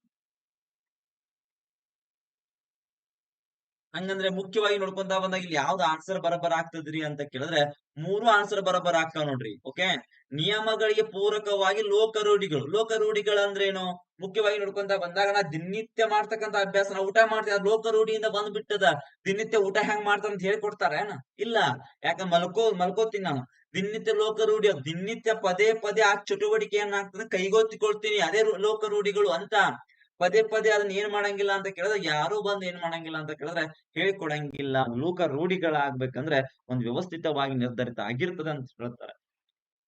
ಹಂಗಂದ್ರೆ ಮುಖ್ಯವಾಗಿ ನೋಡ್ಕೊಂತ ಬಂದಾಗ ಇಲ್ಲಿ ಯಾವ್ದು ಆನ್ಸರ್ ಬರಬರ ಆಗ್ತದ್ರಿ ಅಂತ ಕೇಳಿದ್ರೆ ಮೂರು ಆನ್ಸರ್ ಬರಬರ ಆಗ್ತಾವ ನೋಡ್ರಿ ಓಕೆ ನಿಯಮಗಳಿಗೆ ಪೂರಕವಾಗಿ ಲೋಕ ರೂಢಿಗಳು ಲೋಕ ರೂಢಿಗಳು ಅಂದ್ರೆ ಏನು ಮುಖ್ಯವಾಗಿ ನೋಡ್ಕೊಂತ ಬಂದಾಗ ನಾ ದಿನನಿತ್ಯ ಮಾಡ್ತಕ್ಕಂತ ಅಭ್ಯಾಸ, ನಾ ಊಟ ಮಾಡ್ತೀವಿ ಲೋಕ ರೂಢಿಯಿಂದ ಬಂದ್ಬಿಟ್ಟದ, ದಿನನಿತ್ಯ ಊಟ ಹೆಂಗ್ ಮಾಡ್ತಾರ ಅಂತ ಹೇಳ್ಕೊಡ್ತಾರ ಏನ? ಇಲ್ಲ. ಯಾಕ ಮಲ್ಕೋ, ಮಲ್ಕೋತೀನಿ ನಾನು. ದಿನನಿತ್ಯ ಲೋಕ ರೂಢಿ ದಿನನಿತ್ಯ ಪದೇ ಪದೇ ಆ ಚಟುವಟಿಕೆ ಏನಾಗ್ತದೆ ಕೈಗೊತ್ತಿಕೊಳ್ತೀನಿ, ಅದೇ ಲೋಕ ರೂಢಿಗಳು ಅಂತ. ಪದೇ ಪದೇ ಅದನ್ನ ಏನ್ ಮಾಡಂಗಿಲ್ಲ ಅಂತ ಕೇಳಿದ್ರೆ, ಯಾರು ಬಂದು ಏನ್ ಮಾಡಂಗಿಲ್ಲ ಅಂತ ಕೇಳಿದ್ರೆ ಹೇಳ್ಕೊಡಂಗಿಲ್ಲ. ಲೋಕ ರೂಢಿಗಳಾಗ್ಬೇಕಂದ್ರೆ ಒಂದ್ ವ್ಯವಸ್ಥಿತವಾಗಿ ನಿರ್ಧರಿತ ಆಗಿರ್ತದೆ ಅಂತ ಹೇಳ್ತಾರೆ.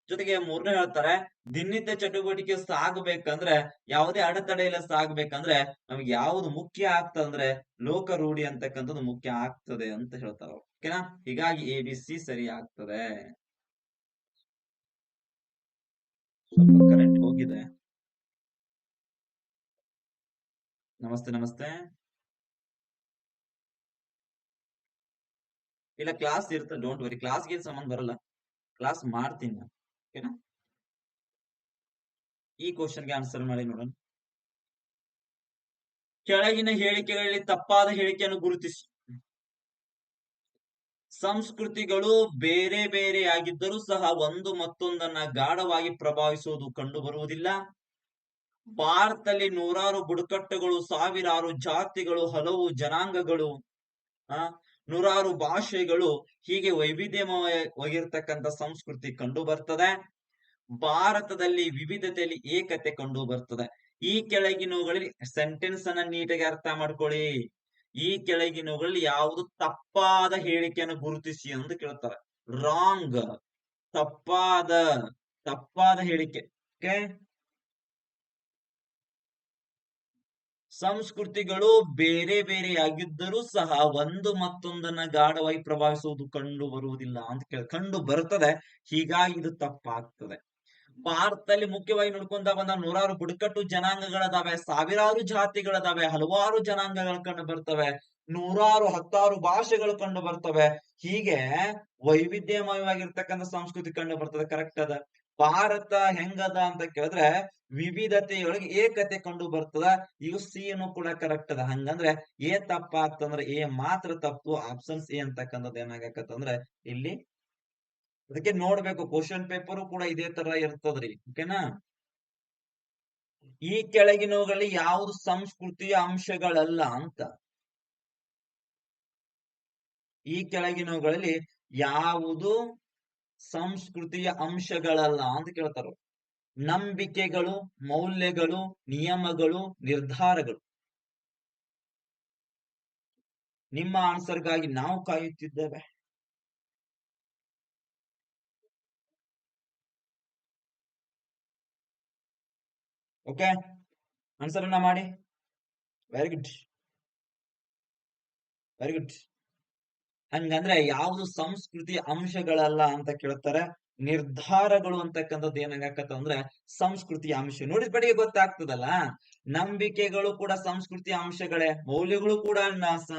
ಜೊತೆಗೆ ಮೂರನೇ ಹೇಳ್ತಾರೆ, ದಿನನಿತ್ಯ ಚಟುವಟಿಕೆ ಸಾಗಬೇಕಂದ್ರೆ, ಯಾವುದೇ ಅಡೆತಡೆ ಇಲ್ಲ ಸಾಗಬೇಕಂದ್ರೆ, ನಮ್ಗೆ ಯಾವ್ದು ಮುಖ್ಯ ಆಗ್ತದಂದ್ರೆ ಲೋಕ ರೂಢಿ ಅಂತಕ್ಕಂಥದ್ದು ಮುಖ್ಯ ಆಗ್ತದೆ ಅಂತ ಹೇಳ್ತಾರೆ ಓಕೆನಾ? ಹೀಗಾಗಿ ಎ, ಬಿ, ಸಿ ಸರಿ ಆಗ್ತದೆ. ಕರೆಂಟ್ ಹೋಗಿದೆ. ನಮಸ್ತೆ ನಮಸ್ತೆ. ಇಲ್ಲ ಕ್ಲಾಸ್ ಇರುತ್ತೆ ಡೋಂಟ್ ವರಿ ಕ್ಲಾಸ್ಗೆ ಸಂಬಂಧ ಬರಲ್ಲ. ಕ್ಲಾಸ್ ಮಾಡ್ತೀನಿ ನಾನು. ಓಕೆನಾ ಈ ಕ್ವಶನ್ಗೆ ಆನ್ಸರ್ ಮಾಡಿ ನೋಡೋಣ. ಕೆಳಗಿನ ಹೇಳಿಕೆಗಳಲ್ಲಿ ತಪ್ಪಾದ ಹೇಳಿಕೆಯನ್ನು ಗುರುತಿಸಿ. ಸಂಸ್ಕೃತಿಗಳು ಬೇರೆ ಬೇರೆ ಆಗಿದ್ದರೂ ಸಹ ಒಂದು ಮತ್ತೊಂದನ್ನ ಗಾಢವಾಗಿ ಪ್ರಭಾವಿಸುವುದು ಕಂಡು ಬರುವುದಿಲ್ಲ ಭಾರತದಲ್ಲಿ ನೂರಾರು ಬುಡಕಟ್ಟುಗಳು, ಸಾವಿರಾರು ಜಾತಿಗಳು, ಹಲವು ಜನಾಂಗಗಳು, ಆ, ನೂರಾರು ಭಾಷೆಗಳು ಹೀಗೆ ವೈವಿಧ್ಯಮಯವಾಗಿರ್ತಕ್ಕಂಥ ಸಂಸ್ಕೃತಿ ಕಂಡು ಬರ್ತದೆ ಭಾರತದಲ್ಲಿ ವಿವಿಧತೆಯಲ್ಲಿ ಏಕತೆ ಕಂಡು ಬರ್ತದೆ ಈ ಕೆಳಗಿನವುಗಳಲ್ಲಿ ಸೆಂಟೆನ್ಸ್ ಅನ್ನ ನೀಟಾಗಿ ಅರ್ಥ ಮಾಡ್ಕೊಳ್ಳಿ. ಈ ಕೆಳಗಿನವುಗಳಲ್ಲಿ ಯಾವುದು ತಪ್ಪಾದ ಹೇಳಿಕೆಯನ್ನು ಗುರುತಿಸಿ ಅಂತ ಕೇಳ್ತಾರೆ. ರಾಂಗ್ ತಪ್ಪಾದ ತಪ್ಪಾದ ಹೇಳಿಕೆ. ಸಂಸ್ಕೃತಿಗಳು ಬೇರೆ ಬೇರೆಯಾಗಿದ್ದರೂ ಸಹ ಒಂದು ಮತ್ತೊಂದನ್ನ ಗಾಢವಾಗಿ ಪ್ರಭಾವಿಸುವುದು ಕಂಡು ಬರುವುದಿಲ್ಲ ಅಂತ ಕೇಳ, ಕಂಡು ಬರ್ತದೆ, ಹೀಗಾಗಿ ಇದು ತಪ್ಪಾಗ್ತದೆ. ಭಾರತದಲ್ಲಿ ಮುಖ್ಯವಾಗಿ ನೋಡ್ಕೊಂತ ಬಂದ ನೂರಾರು ಬುಡಕಟ್ಟು ಜನಾಂಗಗಳದಾವೆ, ಸಾವಿರಾರು ಜಾತಿಗಳದಾವೆ, ಹಲವಾರು ಜನಾಂಗಗಳು ಕಂಡು ಬರ್ತವೆ, ನೂರಾರು, ಹತ್ತಾರು ಭಾಷೆಗಳು ಕಂಡು ಬರ್ತವೆ. ಹೀಗೆ ವೈವಿಧ್ಯಮಯವಾಗಿರ್ತಕ್ಕಂಥ ಸಂಸ್ಕೃತಿ ಕಂಡು ಬರ್ತದೆ ಕರೆಕ್ಟ್ ಅದ. ಭಾರತ ಹೆಂಗದ ಅಂತ ಕೇಳಿದ್ರೆ ವಿವಿಧತೆಯೊಳಗೆ ಏಕತೆ ಕಂಡು ಬರ್ತದ. ಇವು ಸಿ ಅನ್ನು ಕೂಡ ಕರೆಕ್ಟ್ ಅದ. ಹಂಗಂದ್ರೆ ಎ ತಪ್ಪ ಅಂತಂದ್ರೆ ಎ ಮಾತ್ರ ತಪ್ಪು. ಆಪ್ಷನ್ಸ್ ಎ ಅಂತಕ್ಕಂಥದ್ದು ಏನಾಗತ್ತಂದ್ರೆ ಇಲ್ಲಿ ಅದಕ್ಕೆ ನೋಡ್ಬೇಕು. ಕ್ವಶನ್ ಪೇಪರ್ ಕೂಡ ಇದೇ ತರ ಇರ್ತದ್ರಿ. ಓಕೆನಾ ಈ ಕೆಳಗಿನವುಗಳಲ್ಲಿ ಯಾವುದು ಸಂಸ್ಕೃತಿಯ ಅಂಶಗಳಲ್ಲ ಅಂತ. ಈ ಕೆಳಗಿನವುಗಳಲ್ಲಿ ಯಾವುದು ಸಂಸ್ಕೃತಿಯ ಅಂಶಗಳಲ್ಲ ಅಂತ ಕೇಳ್ತಾರ ನಂಬಿಕೆಗಳು, ಮೌಲ್ಯಗಳು, ನಿಯಮಗಳು, ನಿರ್ಧಾರಗಳು. ನಿಮ್ಮ ಆನ್ಸರ್ಗಾಗಿ ನಾವು ಕಾಯುತ್ತಿದ್ದೇವೆ. ಓಕೆ ಆನ್ಸರ್ ಅನ್ನ ಮಾಡಿ. ವೆರಿ ಗುಡ್ ವೆರಿ ಗುಡ್ ಹಂಗಂದ್ರೆ ಯಾವುದು ಸಂಸ್ಕೃತಿ ಅಂಶಗಳಲ್ಲ ಅಂತ ಕೇಳ್ತಾರೆ. ನಿರ್ಧಾರಗಳು ಅಂತಕ್ಕಂಥದ್ದು ಏನಾಗತ್ತ ಅಂದ್ರೆ ಸಂಸ್ಕೃತಿಯ ಅಂಶ. ನೋಡಿದ ಬಡಿಗೆ ಗೊತ್ತಾಗ್ತದಲ್ಲ? ನಂಬಿಕೆಗಳು ಕೂಡ ಸಂಸ್ಕೃತಿಯ ಅಂಶಗಳೇ, ಮೌಲ್ಯಗಳು ಕೂಡ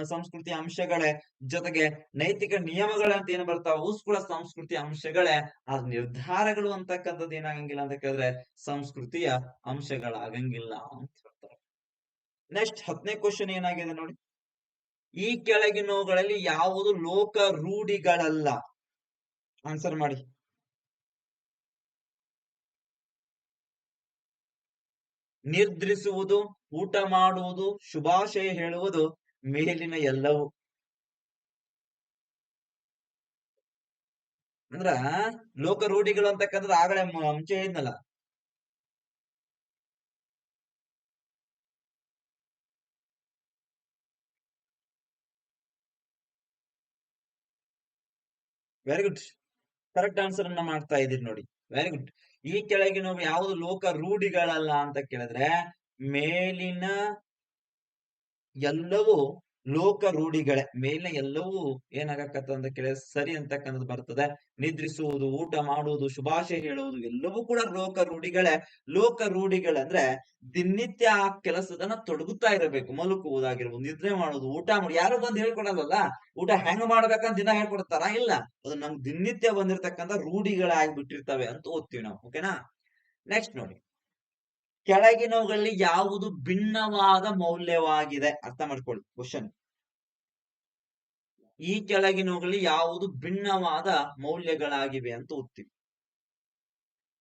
ಸಂಸ್ಕೃತಿ ಅಂಶಗಳೇ, ಜೊತೆಗೆ ನೈತಿಕ ನಿಯಮಗಳಂತ ಏನ್ ಬರ್ತಾವ? ಅವು ಕೂಡ ಸಂಸ್ಕೃತಿಯ ಅಂಶಗಳೇ. ಆ ನಿರ್ಧಾರಗಳು ಅಂತಕ್ಕಂಥದ್ದು ಏನಾಗಂಗಿಲ್ಲ ಅಂತ ಕೇಳಿದ್ರೆ ಸಂಸ್ಕೃತಿಯ ಅಂಶಗಳಾಗಂಗಿಲ್ಲ ಅಂತ ಹೇಳ್ತಾರೆ. ನೆಕ್ಸ್ಟ್ ಹತ್ತನೇ ಕ್ವಶನ್ ಏನಾಗಿದೆ ನೋಡಿ? ಈ ಕೆಳಗಿನವುಗಳಲ್ಲಿ ಯಾವುದು ಲೋಕ ರೂಢಿಗಳಲ್ಲ? ಆನ್ಸರ್ ಮಾಡಿ. ನಿರ್ಧರಿಸುವುದು, ಊಟ ಮಾಡುವುದು, ಶುಭಾಶಯ ಹೇಳುವುದು ಮೇಲಿನ ಎಲ್ಲವೂ. ಅಂದ್ರ ಲೋಕ ರೂಢಿಗಳು ಅಂತಕ್ಕಂಥದ್ದು ಆಗಲೇ ಮುಂಚೆ ಇದ್ನಲ್ಲ. ವೆರಿ ಗುಡ್ ಕರೆಕ್ಟ್ ಆನ್ಸರ್ ಅನ್ನ ಮಾಡ್ತಾ ಇದೀರಿ ನೋಡಿ. ವೆರಿ ಗುಡ್ ಈ ಕೆಳಗಿನ ಯಾವುದು ಲೋಕ ರೂಢಿಗಳಲ್ಲ ಅಂತ ಕೇಳಿದ್ರೆ ಮೇಲಿನ ಎಲ್ಲವೂ ಲೋಕ ರೂಢಿಗಳೇ ಮೇಲೆ ಎಲ್ಲವೂ ಏನಾಗಕತ್ತ ಅಂತ ಕೇಳಿದ್ರೆ ಸರಿ ಅಂತಕ್ಕಂಥದ್ದು ಬರ್ತದೆ. ನಿದ್ರಿಸುವುದು, ಊಟ ಮಾಡುವುದು, ಶುಭಾಶಯ ಹೇಳುವುದು ಎಲ್ಲವೂ ಕೂಡ ಲೋಕ ರೂಢಿಗಳೇ ಲೋಕ ರೂಢಿಗಳಂದ್ರೆ ದಿನನಿತ್ಯ ಆ ಕೆಲಸದನ್ನ ತೊಡಗುತ್ತಾ ಇರಬೇಕು. ಮಲುಕುವುದಾಗಿರ್ಬೋದು, ನಿದ್ರೆ ಮಾಡುವುದು, ಊಟ ಮಾಡಿ ಯಾರು ಬಂದು ಹೇಳ್ಕೊಡಲ್ಲ ಊಟ ಹೆಂಗ್ ಮಾಡ್ಬೇಕಂತ ದಿನ ಹೇಳ್ಕೊಡ್ತಾರ? ಇಲ್ಲ. ಅದು ನಮ್ಗೆ ದಿನನಿತ್ಯ ಬಂದಿರತಕ್ಕಂಥ ರೂಢಿಗಳಾಗ್ಬಿಟ್ಟಿರ್ತವೆ ಅಂತ ಓದ್ತೀವಿ ನಾವು. ಓಕೆನಾ? ನೆಕ್ಸ್ಟ್ ನೋಡಿ. ಕೆಳಗಿನವುಗಳಲ್ಲಿ ಯಾವುದು ಭಿನ್ನವಾದ ಮೌಲ್ಯವಾಗಿದೆ? ಅರ್ಥ ಮಾಡ್ಕೊಳ್ಳಿ ಕ್ವಶನ್ ಈ ಕೆಳಗಿನವುಗಳಲ್ಲಿ ಯಾವುದು ಭಿನ್ನವಾದ ಮೌಲ್ಯಗಳಾಗಿವೆ ಅಂತ ಓದ್ತೀವಿ.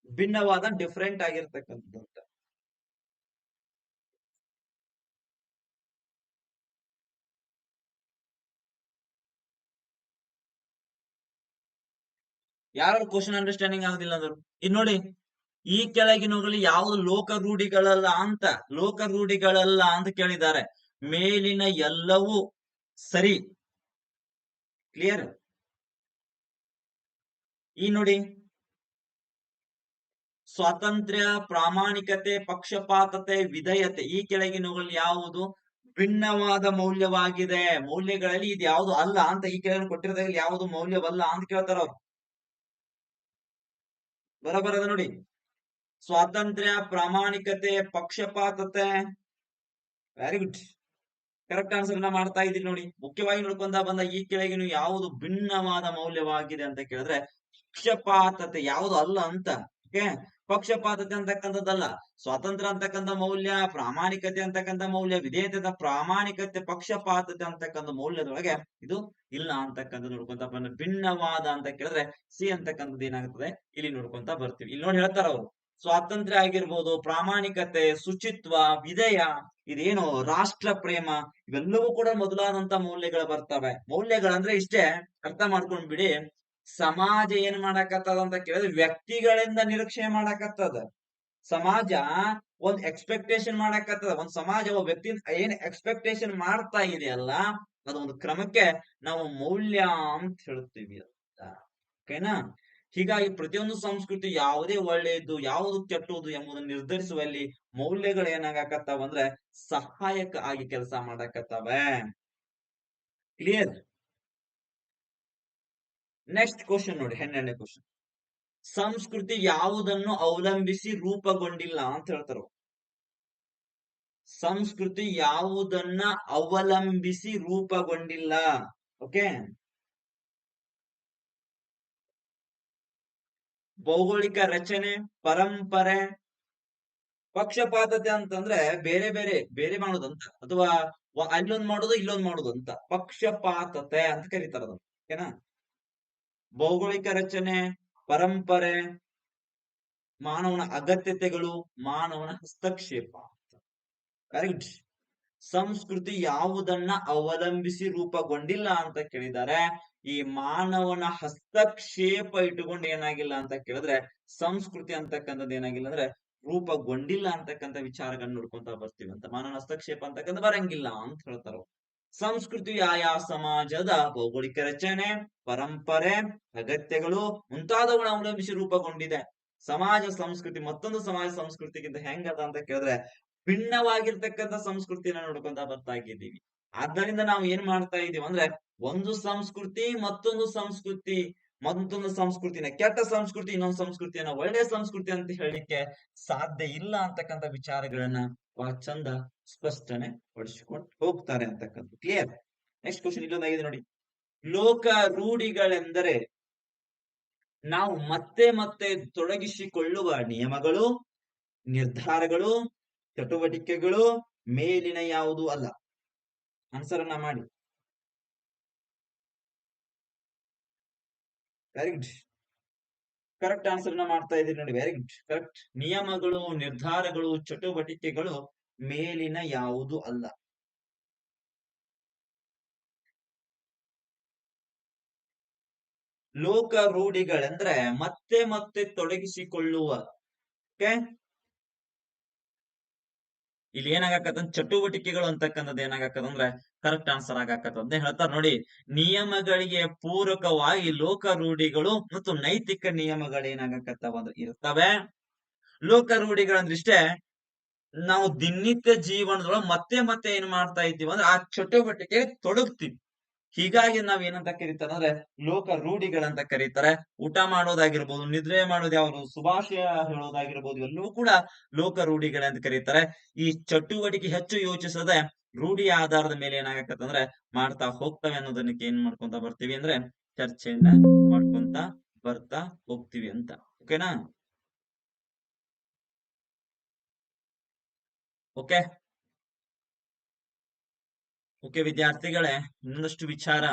ಭಿನ್ನವಾದ ಡಿಫ್ರೆಂಟ್ ಆಗಿರ್ತಕ್ಕಂಥದ್ದು ಅಂತ. ಯಾರು ಕ್ವಶನ್ ಅಂಡರ್ಸ್ಟ್ಯಾಂಡಿಂಗ್ ಆಗುದಿಲ್ಲ ಅಂದ್ರು? ಇದ್ ನೋಡಿ. ಈ ಕೆಳಗಿನವುಗಳಲ್ಲಿ ಯಾವುದು ಲೋಕ ರೂಢಿಗಳಲ್ಲ ಅಂತ ಲೋಕ ರೂಢಿಗಳಲ್ಲ ಅಂತ ಕೇಳಿದ್ದಾರೆ. ಮೇಲಿನ ಎಲ್ಲವೂ ಸರಿ. ಕ್ಲಿಯರ್ ಈ ನೋಡಿ. ಸ್ವಾತಂತ್ರ್ಯ, ಪ್ರಾಮಾಣಿಕತೆ, ಪಕ್ಷಪಾತತೆ, ವಿಧೇಯತೆ, ಈ ಕೆಳಗಿನವುಗಳಲ್ಲಿ ಯಾವುದು ಭಿನ್ನವಾದ ಮೌಲ್ಯವಾಗಿದೆ. ಮೌಲ್ಯಗಳಲ್ಲಿ ಇದು ಯಾವುದು ಅಲ್ಲ ಅಂತ ಈ ಕೆಳಗಿನ ಕೊಟ್ಟಿರೋದ್ರಲ್ಲಿ ಯಾವುದು ಮೌಲ್ಯವಲ್ಲ ಅಂತ ಕೇಳ್ತಾರ ಅವ್ರು ಬರಬರದ ನೋಡಿ. ಸ್ವಾತಂತ್ರ್ಯ, ಪ್ರಾಮಾಣಿಕತೆ, ಪಕ್ಷಪಾತತೆ. ವೆರಿ ಗುಡ್ ಕರೆಕ್ಟ್ ಆನ್ಸರ್ನ ಮಾಡ್ತಾ ಇದ್ದೀರಿ ನೋಡಿ. ಮುಖ್ಯವಾಗಿ ನೋಡ್ಕೊಂತ ಬಂದ ಈ ಕೆಳಗಿನ ಯಾವುದು ಭಿನ್ನವಾದ ಮೌಲ್ಯವಾಗಿದೆ ಅಂತ ಕೇಳಿದ್ರೆ ಪಕ್ಷಪಾತತೆ ಯಾವುದು ಅಲ್ಲ ಅಂತ ಓಕೆ ಪಕ್ಷಪಾತತೆ ಅಂತಕ್ಕಂಥದ್ದಲ್ಲ. ಸ್ವಾತಂತ್ರ್ಯ ಅಂತಕ್ಕಂಥ ಮೌಲ್ಯ, ಪ್ರಾಮಾಣಿಕತೆ ಅಂತಕ್ಕಂಥ ಮೌಲ್ಯ ವಿಧೇಯತೆ ಪ್ರಾಮಾಣಿಕತೆ, ಪಕ್ಷಪಾತತೆ ಅಂತಕ್ಕಂಥ ಮೌಲ್ಯದೊಳಗೆ ಇದು ಇಲ್ಲ ಅಂತಕ್ಕಂಥ ನೋಡ್ಕೊಂತ ಬಂದ ಭಿನ್ನವಾದ ಅಂತ ಕೇಳಿದ್ರೆ ಸಿ ಅಂತಕ್ಕಂಥದ್ದು ಏನಾಗುತ್ತದೆ ಇಲ್ಲಿ ನೋಡ್ಕೊಂತ ಬರ್ತೀವಿ. ಇಲ್ಲಿ ನೋಡಿ ಹೇಳ್ತಾರ ಅವರು ಸ್ವಾತಂತ್ರ್ಯ ಆಗಿರ್ಬೋದು, ಪ್ರಾಮಾಣಿಕತೆ, ಶುಚಿತ್ವ, ವಿಧೇಯ, ಇದೇನು ರಾಷ್ಟ್ರ ಪ್ರೇಮ, ಇವೆಲ್ಲವೂ ಕೂಡ ಮೊದಲಾದಂತ ಮೌಲ್ಯಗಳು ಬರ್ತವೆ. ಮೌಲ್ಯಗಳಂದ್ರೆ ಇಷ್ಟೇ, ಅರ್ಥ ಮಾಡ್ಕೊಂಡ್ ಬಿಡಿ. ಸಮಾಜ ಏನ್ ಮಾಡಕತ್ತದ ಅಂತ ಕೇಳಿದ್ರೆ ವ್ಯಕ್ತಿಗಳಿಂದ ನಿರೀಕ್ಷೆ ಮಾಡಕತ್ತದ. ಸಮಾಜ ಒಂದ್ ಎಕ್ಸ್ಪೆಕ್ಟೇಷನ್ ಮಾಡಕತ್ತದ. ಒಂದ್ ಸಮಾಜ ಒಬ್ಬ ವ್ಯಕ್ತಿ ಏನ್ ಎಕ್ಸ್ಪೆಕ್ಟೇಷನ್ ಮಾಡ್ತಾ ಇದೆಯಲ್ಲ, ಅದೊಂದು ಕ್ರಮಕ್ಕೆ ನಾವು ಮೌಲ್ಯ ಅಂತ ಹೇಳ್ತೀವಿ ಅಂತ. ಓಕೆನಾ ಹೀಗಾಗಿ ಪ್ರತಿಯೊಂದು ಸಂಸ್ಕೃತಿ ಯಾವುದೇ ಒಳ್ಳೆಯದು ಯಾವುದು ಕೆಟ್ಟುದು ಎಂಬುದನ್ನು ನಿರ್ಧರಿಸುವಲ್ಲಿ ಮೌಲ್ಯಗಳು ಏನಾಗಕತ್ತಾವ ಅಂದ್ರೆ ಸಹಾಯಕ ಆಗಿ ಕೆಲಸ ಮಾಡಕತ್ತವೆ. ಕ್ಲಿಯರ್ ನೆಕ್ಸ್ಟ್ ಕ್ವಶನ್ ನೋಡಿ, ಹನ್ನೆರಡನೇ ಕ್ವಶನ್ ಸಂಸ್ಕೃತಿ ಯಾವುದನ್ನು ಅವಲಂಬಿಸಿ ರೂಪಗೊಂಡಿಲ್ಲ ಅಂತ ಹೇಳ್ತಾರ? ಸಂಸ್ಕೃತಿ ಯಾವುದನ್ನ ಅವಲಂಬಿಸಿ ರೂಪಗೊಂಡಿಲ್ಲ ಓಕೆ ಭೌಗೋಳಿಕ ರಚನೆ, ಪರಂಪರೆ, ಪಕ್ಷಪಾತತೆ ಅಂತಂದ್ರೆ ಬೇರೆ ಬೇರೆ ಬೇರೆ ಮಾಡೋದಂತ. ಅಥವಾ ಅಲ್ಲೊಂದು ಮಾಡೋದು, ಇಲ್ಲೊಂದ್ ಮಾಡೋದು ಅಂತ. ಪಕ್ಷಪಾತತೆ ಅಂತ ಕರೀತಾರ ಓಕೆನಾ? ಭೌಗೋಳಿಕ ರಚನೆ, ಪರಂಪರೆ, ಮಾನವನ ಅಗತ್ಯತೆಗಳು, ಮಾನವನ ಹಸ್ತಕ್ಷೇಪ ವೆರಿ ಗುಡ್ ಸಂಸ್ಕೃತಿ ಯಾವುದನ್ನ ಅವಲಂಬಿಸಿ ರೂಪಗೊಂಡಿಲ್ಲ ಅಂತ ಕೇಳಿದ್ದಾರೆ. ಈ ಮಾನವನ ಹಸ್ತಕ್ಷೇಪ ಇಟ್ಟುಕೊಂಡು ಏನಾಗಿಲ್ಲ ಅಂತ ಕೇಳಿದ್ರೆ, ಸಂಸ್ಕೃತಿ ಅಂತಕ್ಕಂಥದ್ದು ಏನಾಗಿಲ್ಲ ಅಂದ್ರೆ ರೂಪಗೊಂಡಿಲ್ಲ ಅಂತಕ್ಕಂಥ ವಿಚಾರಗಳನ್ನ ನೋಡ್ಕೊಂತ ಬರ್ತೀವಿ ಅಂತ ಮಾನವನ ಹಸ್ತಕ್ಷೇಪ ಅಂತಕ್ಕಂಥ ಬರಂಗಿಲ್ಲ ಅಂತ ಹೇಳ್ತಾರ. ಸಂಸ್ಕೃತಿ ಆಯಾ ಸಮಾಜದ ಭೌಗೋಳಿಕ ರಚನೆ, ಪರಂಪರೆ, ಅಗತ್ಯಗಳು ಮುಂತಾದವುಗಳ ಅವಲಂಬಿಸಿ ರೂಪಗೊಂಡಿದೆ. ಸಮಾಜ ಸಂಸ್ಕೃತಿ ಮತ್ತೊಂದು ಸಮಾಜ ಸಂಸ್ಕೃತಿಗಿಂತ ಹೆಂಗದ ಅಂತ ಕೇಳಿದ್ರೆ ಭಿನ್ನವಾಗಿರ್ತಕ್ಕಂಥ ಸಂಸ್ಕೃತಿಯನ್ನ ನೋಡ್ಕೊಂತ ಬರ್ತಾ ಇದ್ದೀವಿ. ಆದ್ದರಿಂದ ನಾವು ಏನ್ ಮಾಡ್ತಾ ಇದೀವಿ ಅಂದ್ರೆ, ಒಂದು ಸಂಸ್ಕೃತಿ ಮತ್ತೊಂದು ಸಂಸ್ಕೃತಿ, ಮತ್ತೊಂದು ಸಂಸ್ಕೃತಿನ, ಕೆಟ್ಟ ಸಂಸ್ಕೃತಿ ಇನ್ನೊಂದು ಸಂಸ್ಕೃತಿಯನ್ನ ಒಳ್ಳೆಯ ಸಂಸ್ಕೃತಿ ಅಂತ ಹೇಳಲಿಕ್ಕೆ ಸಾಧ್ಯ ಇಲ್ಲ ಅಂತಕ್ಕಂಥ ವಿಚಾರಗಳನ್ನ ಬಹಳ ಚಂದ ಸ್ಪಷ್ಟನೆ ಪಡಿಸಿಕೊಂಡು ಹೋಗ್ತಾರೆ ಅಂತಕ್ಕಂಥ ಕ್ಲಿಯರ್ ನೆಕ್ಸ್ಟ್ ಕ್ವಶನ್ ಇಲ್ಲೊಂದಾಗಿದೆ ನೋಡಿ. ಲೋಕ ರೂಢಿಗಳೆಂದರೆ, ನಾವು ಮತ್ತೆ ಮತ್ತೆ ತೊಡಗಿಸಿಕೊಳ್ಳುವ ನಿಯಮಗಳು, ನಿರ್ಧಾರಗಳು ಚಟುವಟಿಕೆಗಳು ಮೇಲಿನ ಯಾವುದು ಅಲ್ಲ. ಅನ್ನ ಮಾಡಿ. ವೆರಿ ಗುಡ್ ಕರೆಕ್ಟ್ ಆನ್ಸರ್ನ ಮಾಡ್ತಾ ಇದೀರಿ ನೋಡಿ. ವೆರಿ ಗುಡ್ ಕರೆಕ್ಟ್ ನಿಯಮಗಳು, ನಿರ್ಧಾರಗಳು, ಚಟುವಟಿಕೆಗಳು ಮೇಲಿನ ಯಾವುದು ಅಲ್ಲ. ಲೋಕ ರೂಢಿಗಳಂದ್ರೆ ಮತ್ತೆ ಮತ್ತೆ ತೊಡಗಿಸಿಕೊಳ್ಳುವ. ಓಕೆ ಇಲ್ಲಿ ಏನಾಗತ್ತಂದ್ರೆ ಚಟುವಟಿಕೆಗಳು ಅಂತಕ್ಕಂಥದ್ದು ಏನಾಗತ್ತದಂದ್ರೆ ಕರೆಕ್ಟ್ ಆನ್ಸರ್ ಆಗಾಕತ್ತ ಅಂತ ಹೇಳ್ತಾರ ನೋಡಿ. ನಿಯಮಗಳಿಗೆ ಪೂರಕವಾಗಿ ಲೋಕ ರೂಢಿಗಳು ಮತ್ತು ನೈತಿಕ ನಿಯಮಗಳು ಏನಾಗಕತ್ತವ ಅಂದ್ರೆ ಇರ್ತವೆ. ಲೋಕ ರೂಢಿಗಳಂದ್ರಿಷ್ಟೇ ನಾವು ದಿನನಿತ್ಯ ಜೀವನದೊಳಗೆ ಮತ್ತೆ ಮತ್ತೆ ಏನ್ ಮಾಡ್ತಾ ಇದ್ದೀವಿ ಅಂದ್ರೆ ಆ ಚಟುವಟಿಕೆ ತೊಡಗ್ತೀವಿ. ಹೀಗಾಗಿ ನಾವ್ ಏನಂತ ಕರೀತಾರೆ ಅಂದ್ರೆ ಲೋಕ ರೂಢಿಗಳಂತ ಕರೀತಾರೆ. ಊಟ ಮಾಡೋದಾಗಿರ್ಬೋದು, ನಿದ್ರೆ ಮಾಡೋದು ಯಾವ್ದು ಸುಭಾಷಯ ಹೇಳೋದಾಗಿರ್ಬೋದು ಎಲ್ಲವೂ ಕೂಡ ಲೋಕ ರೂಢಿಗಳಂತ ಕರೀತಾರೆ. ಈ ಚಟುವಟಿಕೆ ಹೆಚ್ಚು ಯೋಚಿಸದೆ ರೂಢಿ ಆಧಾರದ ಮೇಲೆ ಏನಾಗತ್ತಂದ್ರೆ ಮಾಡ್ತಾ ಹೋಗ್ತವೆ ಅನ್ನೋದನ್ನಕ್ಕೆ ಏನ್ ಮಾಡ್ಕೊಂತ ಬರ್ತೀವಿ ಅಂದ್ರೆ ಚರ್ಚೆಯನ್ನ ಮಾಡ್ಕೊಂತ ಬರ್ತಾ ಹೋಗ್ತೀವಿ ಅಂತ. ಓಕೆನಾ ಓಕೆ ಓಕೆ ವಿದ್ಯಾರ್ಥಿಗಳೇ, ಇನ್ನೊಂದಷ್ಟು ವಿಚಾರ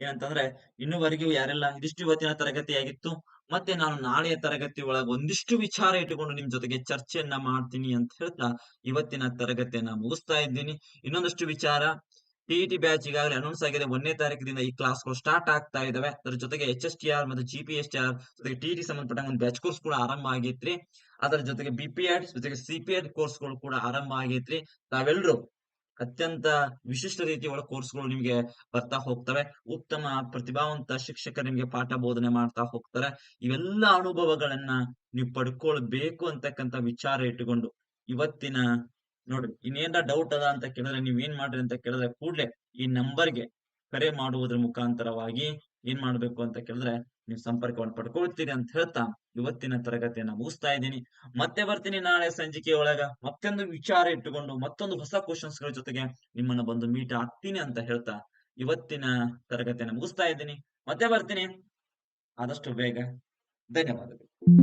ಏನಂತಂದ್ರೆ, ಇನ್ನುವರೆಗೂ ಯಾರೆಲ್ಲ ಇದಿಷ್ಟು ಇವತ್ತಿನ ತರಗತಿಯಾಗಿತ್ತು, ಮತ್ತೆ ನಾನು ನಾಳೆಯ ತರಗತಿ ಒಳಗೆ ಒಂದಿಷ್ಟು ವಿಚಾರ ಇಟ್ಟುಕೊಂಡು ನಿಮ್ ಜೊತೆಗೆ ಚರ್ಚೆಯನ್ನ ಮಾಡ್ತೀನಿ ಅಂತ ಹೇಳ್ತಾ ಇವತ್ತಿನ ತರಗತಿಯನ್ನ ಮುಗಿಸ್ತಾ ಇದ್ದೀನಿ. ಇನ್ನೊಂದಷ್ಟು ವಿಚಾರ ಟಿಇಟಿ ಬ್ಯಾಚ್ ಈಗಾಗಲೇ ಅನೌನ್ಸ್ ಆಗಿದೆ, ಒಂದನೇ ತಾರೀಕಿನಿಂದ ಈ ಕ್ಲಾಸ್ಗಳು ಸ್ಟಾರ್ಟ್ ಆಗ್ತಾ ಇದಾವೆ. ಅದ್ರ ಜೊತೆಗೆ ಎಚ್ ಎಸ್ ಟಿ ಆರ್ ಮತ್ತು G P S T R ಜೊತೆಗೆ ಟಿಇಟಿ ಸಂಬಂಧಪಟ್ಟ ಒಂದು ಬ್ಯಾಚ್ ಕೋರ್ಸ್ ಕೂಡ ಆರಂಭ ಆಗೈತ್ರಿ. ಅದರ ಜೊತೆಗೆ ಬಿ ಪಿ ಎಡ್ ಜೊತೆಗೆ ಸಿ ಪಿ ಎಡ್ ಕೋರ್ಸ್ಗಳು ಕೂಡ ಆರಂಭ ಆಗೈತ್ರಿ. ತಾವೆಲ್ಲರೂ ಅತ್ಯಂತ ವಿಶಿಷ್ಟ ರೀತಿಯ ಒಳ ಕೋರ್ಸ್ಗಳು ನಿಮಗೆ ಬರ್ತಾ ಹೋಗ್ತವೆ. ಉತ್ತಮ ಪ್ರತಿಭಾವಂತ ಶಿಕ್ಷಕರು ನಿಮಗೆ ಪಾಠ ಬೋಧನೆ ಮಾಡ್ತಾ ಹೋಗ್ತಾರೆ. ಇವೆಲ್ಲ ಅನುಭವಗಳನ್ನ ನೀವು ಪಡ್ಕೊಳ್ಬೇಕು ಅಂತಕ್ಕಂತ ವಿಚಾರ ಇಟ್ಟುಕೊಂಡು ಇವತ್ತಿನ ನೋಡ್ರಿ ಇನ್ನೇನ ಡೌಟ್ ಅದ ಅಂತ ಕೇಳಿದ್ರೆ ನೀವ್ ಏನ್ ಮಾಡ್ರಿ ಅಂತ ಕೇಳಿದ್ರೆ ಕೂಡ್ಲೆ ಈ ನಂಬರ್ಗೆ ಕರೆ ಮಾಡುವುದರ ಮುಖಾಂತರವಾಗಿ ಏನ್ ಮಾಡ್ಬೇಕು ಅಂತ ಕೇಳಿದ್ರೆ ನೀವು ಸಂಪರ್ಕವನ್ನು ಪಡ್ಕೊಳ್ತೀರಿ ಅಂತ ಹೇಳ್ತಾ ಇವತ್ತಿನ ತರಗತಿಯನ್ನ ಮುಗಿಸ್ತಾ ಇದ್ದೀನಿ. ಮತ್ತೆ ಬರ್ತೀನಿ ನಾಳೆ ಸಂಜಿಕೆ ಒಳಗ. ಮತ್ತೊಂದು ವಿಚಾರ ಇಟ್ಟುಕೊಂಡು ಮತ್ತೊಂದು ಹೊಸ ಕ್ವಶನ್ಸ್ಗಳ ಜೊತೆಗೆ ನಿಮ್ಮನ್ನ ಬಂದು ಮೀಟ್ ಆಗ್ತೀನಿ ಅಂತ ಹೇಳ್ತಾ ಇವತ್ತಿನ ತರಗತಿಯನ್ನ ಮುಗಿಸ್ತಾ ಇದ್ದೀನಿ. ಮತ್ತೆ ಬರ್ತೀನಿ. ಆದಷ್ಟು ಬೇಗ. ಧನ್ಯವಾದಗಳು.